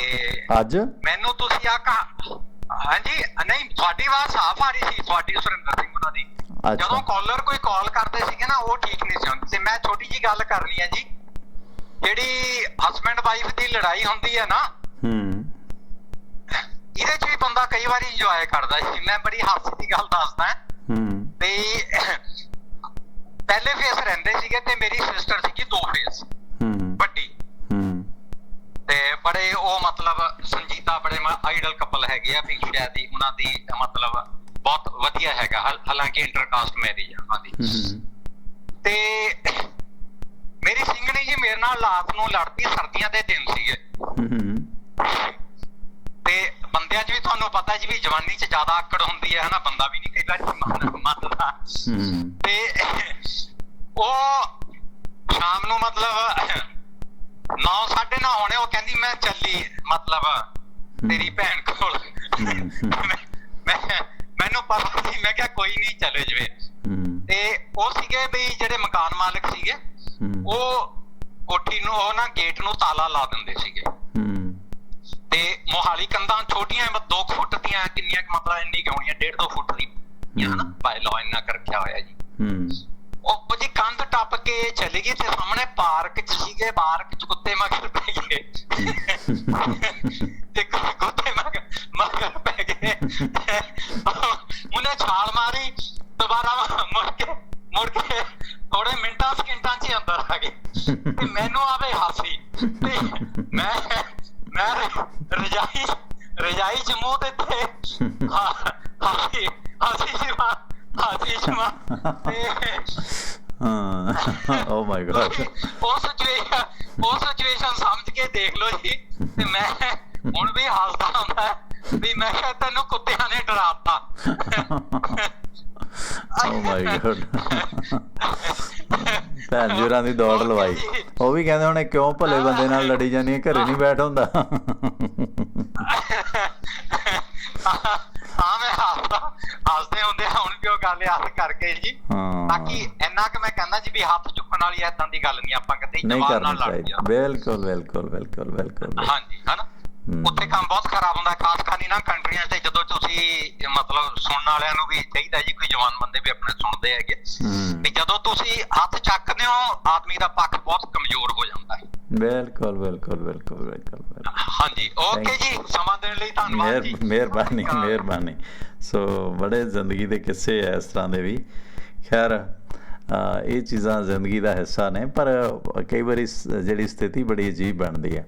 ਅੱਜ? ਮੈਨੂੰ ਤੁਸੀਂ ਆ ਕਹਾ ਹਾਂਜੀ ਨਹੀਂ ਤੁਹਾਡੀ ਆਵਾਜ਼ ਸਾਫ਼ ਆ ਰਹੀ ਸੀ। ਤੁਹਾਡੀ ਸੁਰਿੰਦਰ ਸਿੰਘ ਉਹਨਾਂ ਦੀ। ਜਦੋਂ ਕਾਲਰ ਕੋਈ ਕਾਲ ਕਰਦੇ ਸੀਗੇ ਨਾ ਉਹ ਠੀਕ ਨਹੀਂ ਸੀ ਹੁੰਦੀ ਤੇ ਮੈਂ ਛੋਟੀ ਜੀ ਗੱਲ ਕਰਨੀ ਹੈ ਜੀ। ਜਿਹੜੀ ਹਸਬੰਡ ਵਾਈਫ ਦੀ ਲੜਾਈ ਹੁੰਦੀ ਹੈ ਨਾ ਹੂੰ। ਇਹਦੇ 'ਚ ਵੀ ਬੰਦਾ ਕਈ ਵਾਰੀ ਇੰਜੋਏ ਕਰਦਾ ਸੀ ਮੈਂ ਬੜੀ ਹਾਸੀ ਦੀ ਗੱਲ ਦੱਸਦਾ ਹੂੰ। ਤੇ ਪਹਿਲੇ ਫੇਸ ਰਹਿੰਦੇ ਸੀਗੇ ਤੇ ਮੇਰੀ ਸਿਸਟਰ ਸੀਗੀ ਦੋ ਫੇਸ ਹੂੰ। ਵੱਡੀ। ਹੂੰ। ਤੇ ਬੜੇ ਉਹ ਮਤਲਬ ਸੰਜੀਤਾ ਬੜੇ ਆਈਡਲ ਕਪਲ ਹੈਗੇ ਆ ਵੀ ਸ਼ਾਇਦ ਹੀ ਉਹਨਾਂ ਦੀ ਮਤਲਬ ਬਹੁਤ ਵਧੀਆ ਹੈਗਾ। ਹਾਲ- ਹਾਲਾਂਕਿ ਇੰਟਰਕਾਸਟ ਮੈਰਿਜ ਆ ਉਹਨਾਂ ਦੀ। ਹੂੰ। ਤੇ ਨਾਲ ਰਾਤ ਨੂੰ ਲੜਦੀ ਸਰਦੀਆਂ ਦੇ ਦਿਨ ਸੀਗੇ। ਤੇ ਬੰਦਿਆਂ 'ਚ ਵੀ ਤੁਹਾਨੂੰ ਪਤਾ ਜੀ ਵੀ ਜਵਾਨੀ 'ਚ ਜ਼ਿਆਦਾ ਆਕੜ ਹੁੰਦੀ ਹੈ ਹਨਾ? ਬੰਦਾ ਵੀ ਨਹੀਂ ਕਈ ਵਾਰੀ ਮੰਨ- ਮੰਨਦਾ। ਤੇ ਉਹ ਸ਼ਾਮ ਨੂੰ ਮਤਲਬ 9 ਨਾ ਹੋਣੇ ਉਹ ਕਹਿੰਦੀ ਮੈਂ ਚੱਲੀ ਮਤਲਬ ਤੇਰੀ ਭੈਣ ਕੋਲ। ਮੈਨੂੰ ਪਤਾ ਸੀ ਮੈਂ ਕਿਹਾ ਕੋਈ ਨਹੀਂ ਚਲੇ ਜਵੇ। ਤੇ ਉਹ ਸੀਗੇ ਵੀ ਜਿਹੜੇ ਮਕਾਨ ਮਾਲਕ ਸੀਗੇ ਉਹ ਕੋਠੀ ਨੂੰ ਉਹ ਨਾ ਗੇਟ ਨੂੰ ਤਾਲਾ ਲਾ ਦਿੰਦੇ ਸੀਗੇ। ਹੂੰ। ਤੇ ਮੋਹਾਲੀ ਕੰਧਾਂ ਛੋਟੀਆਂ 2 ਫੁੱਟ ਦੀਆਂ ਕਿੰਨੀਆਂ ਕੁ ਮਤਲਬ ਇੰਨੀ ਕੁ ਹੋਣੀਆਂ 1.5 2 ਫੁੱਟ ਦੀ। ਹਨਾ। ਬਾਈ ਲਾਅ ਇੰਨਾ ਕਰ ਰੱਖਿਆ ਹੋਇਆ ਜੀ। ਹੂੰ। ਉਹ ਉਹ ਜੀ ਕੰਧ ਟੱਪ ਕੇ ਚਲੀ ਗਈ ਤੇ ਸਾਹਮਣੇ ਪਾਰਕ ਚ ਸੀਗੇ ਪਾਰਕ ਚ ਕੁੱਤੇ ਮਗਰ ਪੈ ਗਏ ਤੇ ਕੁ- ਕੁੱਤੇ ਮਗਰ ਮਗਰ ਪੈ ਗਏ ਉਹਨੇ ਛਾਲ ਮਾਰੀ ਦੁਬਾਰਾ ਮੁੜ ਕੇ ਮੁੜ ਕੇ ਥੋੜੇ ਮਿੰਟਾਂ ਸਕਿੰਟਾਂ ਚ ਹੀ ਅੰਦਰ ਆ ਗਏ ਤੇ ਮੈਨੂੰ ਆਵੇ ਹਾਸੀ ਤੇ ਮੈਂ ਮੈਂ ਰਜਾਈ ਰਜਾਈ ਚ ਮੂੰਹ ਦਿੱਤੇ ਹਾਂ ਹਾਸੀ ਹਾਸੀ ਜਮਾ ਹਾਸੀ ਜਮਾ ਤੇ ਹਾਂ ਓ ਮਾਈ ਗॉड ਉਹ ਸਿਚੁਏਸ਼ਨ ਉਹ ਸਿਚੁਏਸ਼ਨ ਸਮਝ ਕੇ ਦੇਖ ਲਓ ਜੀ ਤੇ ਮੈਂ ਹੁਣ ਵੀ ਹੱਸਦਾ ਹੁੰਦਾ ਵੀ ਮੈਂ ਕਿਹਾ ਤੈਨੂੰ ਕੁੱਤਿਆਂ ਨੇ ਡਰਾਤਾ ਓ ਮਾਈ ਗॉड ਭੈਣ ਜੁਰਾਂ ਦੀ ਦੌੜ ਲਵਾਈ। ਉਹ ਵੀ ਕਹਿੰਦੇ ਹੁਣੇ ਕਿਉਂ ਭਲੇ ਬੰਦੇ ਨਾਲ ਲੜੀ ਜਾਂਦੀ ਹੈ ਘਰੇ ਨਹੀਂ ਬੈਠ ਹੁੰਦਾ। ਹਾਂ ਮੈਂ ਹੱਸਦਾ ਹੱਸਦੇ ਹੁੰਦੇ ਹੁਣ ਕਿਉਂ ਗੱਲ ਯਾਦ ਕਰਕੇ ਜੀ। ਹਾਂ। ਬਾਕੀ ਇੰਨਾ ਕਿ ਮੈਂ ਕਹਿੰਦਾ ਜੀ ਵੀ ਹੱਥ ਚੁੱਕਣ ਵਾਲੀ ਏਦਾਂ ਦੀ ਗੱਲ ਨਹੀਂ ਆਪਾਂ ਕਿਤੇ ਜਵਾਨ ਨਾਲ ਲੜ ਚਾਹੀਦਾ। ਜਾਣਾ। ਬਿਲਕੁਲ ਬਿਲਕੁਲ ਬਿਲਕੁਲ ਬਿਲਕੁਲ। ਹਾਂਜੀ ਹਨਾ। ਉੱਥੇ ਕੰਮ ਬਹੁਤ ਖਰਾਬ ਹੁੰਦਾ ਖਾਸ ਕਰ ਇਹਨਾਂ ਕੰਟਰੀਆਂ 'ਚ ਜਦੋਂ ਤੁਸੀਂ ਮਤਲਬ ਸੁਣਨ ਵਾਲਿਆਂ ਨੂੰ ਵੀ ਚਾਹੀਦਾ ਜੀ ਕੋਈ ਜਵਾਨ ਬੰਦੇ ਵੀ ਆਪਣੇ ਸੁਣਦੇ ਹੈਗੇ ਵੀ ਜਦੋਂ ਤੁਸੀਂ ਹੱਥ ਚੱਕਦੇ ਹੋ ਆਦਮੀ ਦਾ ਪੱਖ ਬਹੁਤ ਕਮਜ਼ੋਰ ਹੋ ਜਾਂਦਾ ਹੈ। ਬਿਲਕੁਲ ਬਿਲਕੁਲ ਬਿਲਕੁਲ ਬਿਲਕੁਲ ਹਾਂਜੀ ਓਕੇ ਜੀ ਸਮਾਂ ਦੇਣ ਲਈ ਧੰਨਵਾਦ ਜੀ। ਮਿਹਰ ਮਿਹਰਬਾਨੀ ਮਿਹਰਬਾਨੀ। ਸੋ ਬੜੇ ਜ਼ਿੰਦਗੀ ਦੇ ਕਿੱਸੇ ਐ ਇਸ ਤਰ੍ਹਾਂ ਦੇ ਵੀ। ਖੈਰ ਇਹ ਚੀਜ਼ਾਂ ਜ਼ਿੰਦਗੀ ਦਾ ਹਿੱਸਾ ਨੇ ਪਰ ਕਈ ਵਾਰੀ ਜਿਹੜੀ ਸਥਿਤੀ ਬੜੀ ਅਜੀਬ ਬਣਦੀ ਹੈ।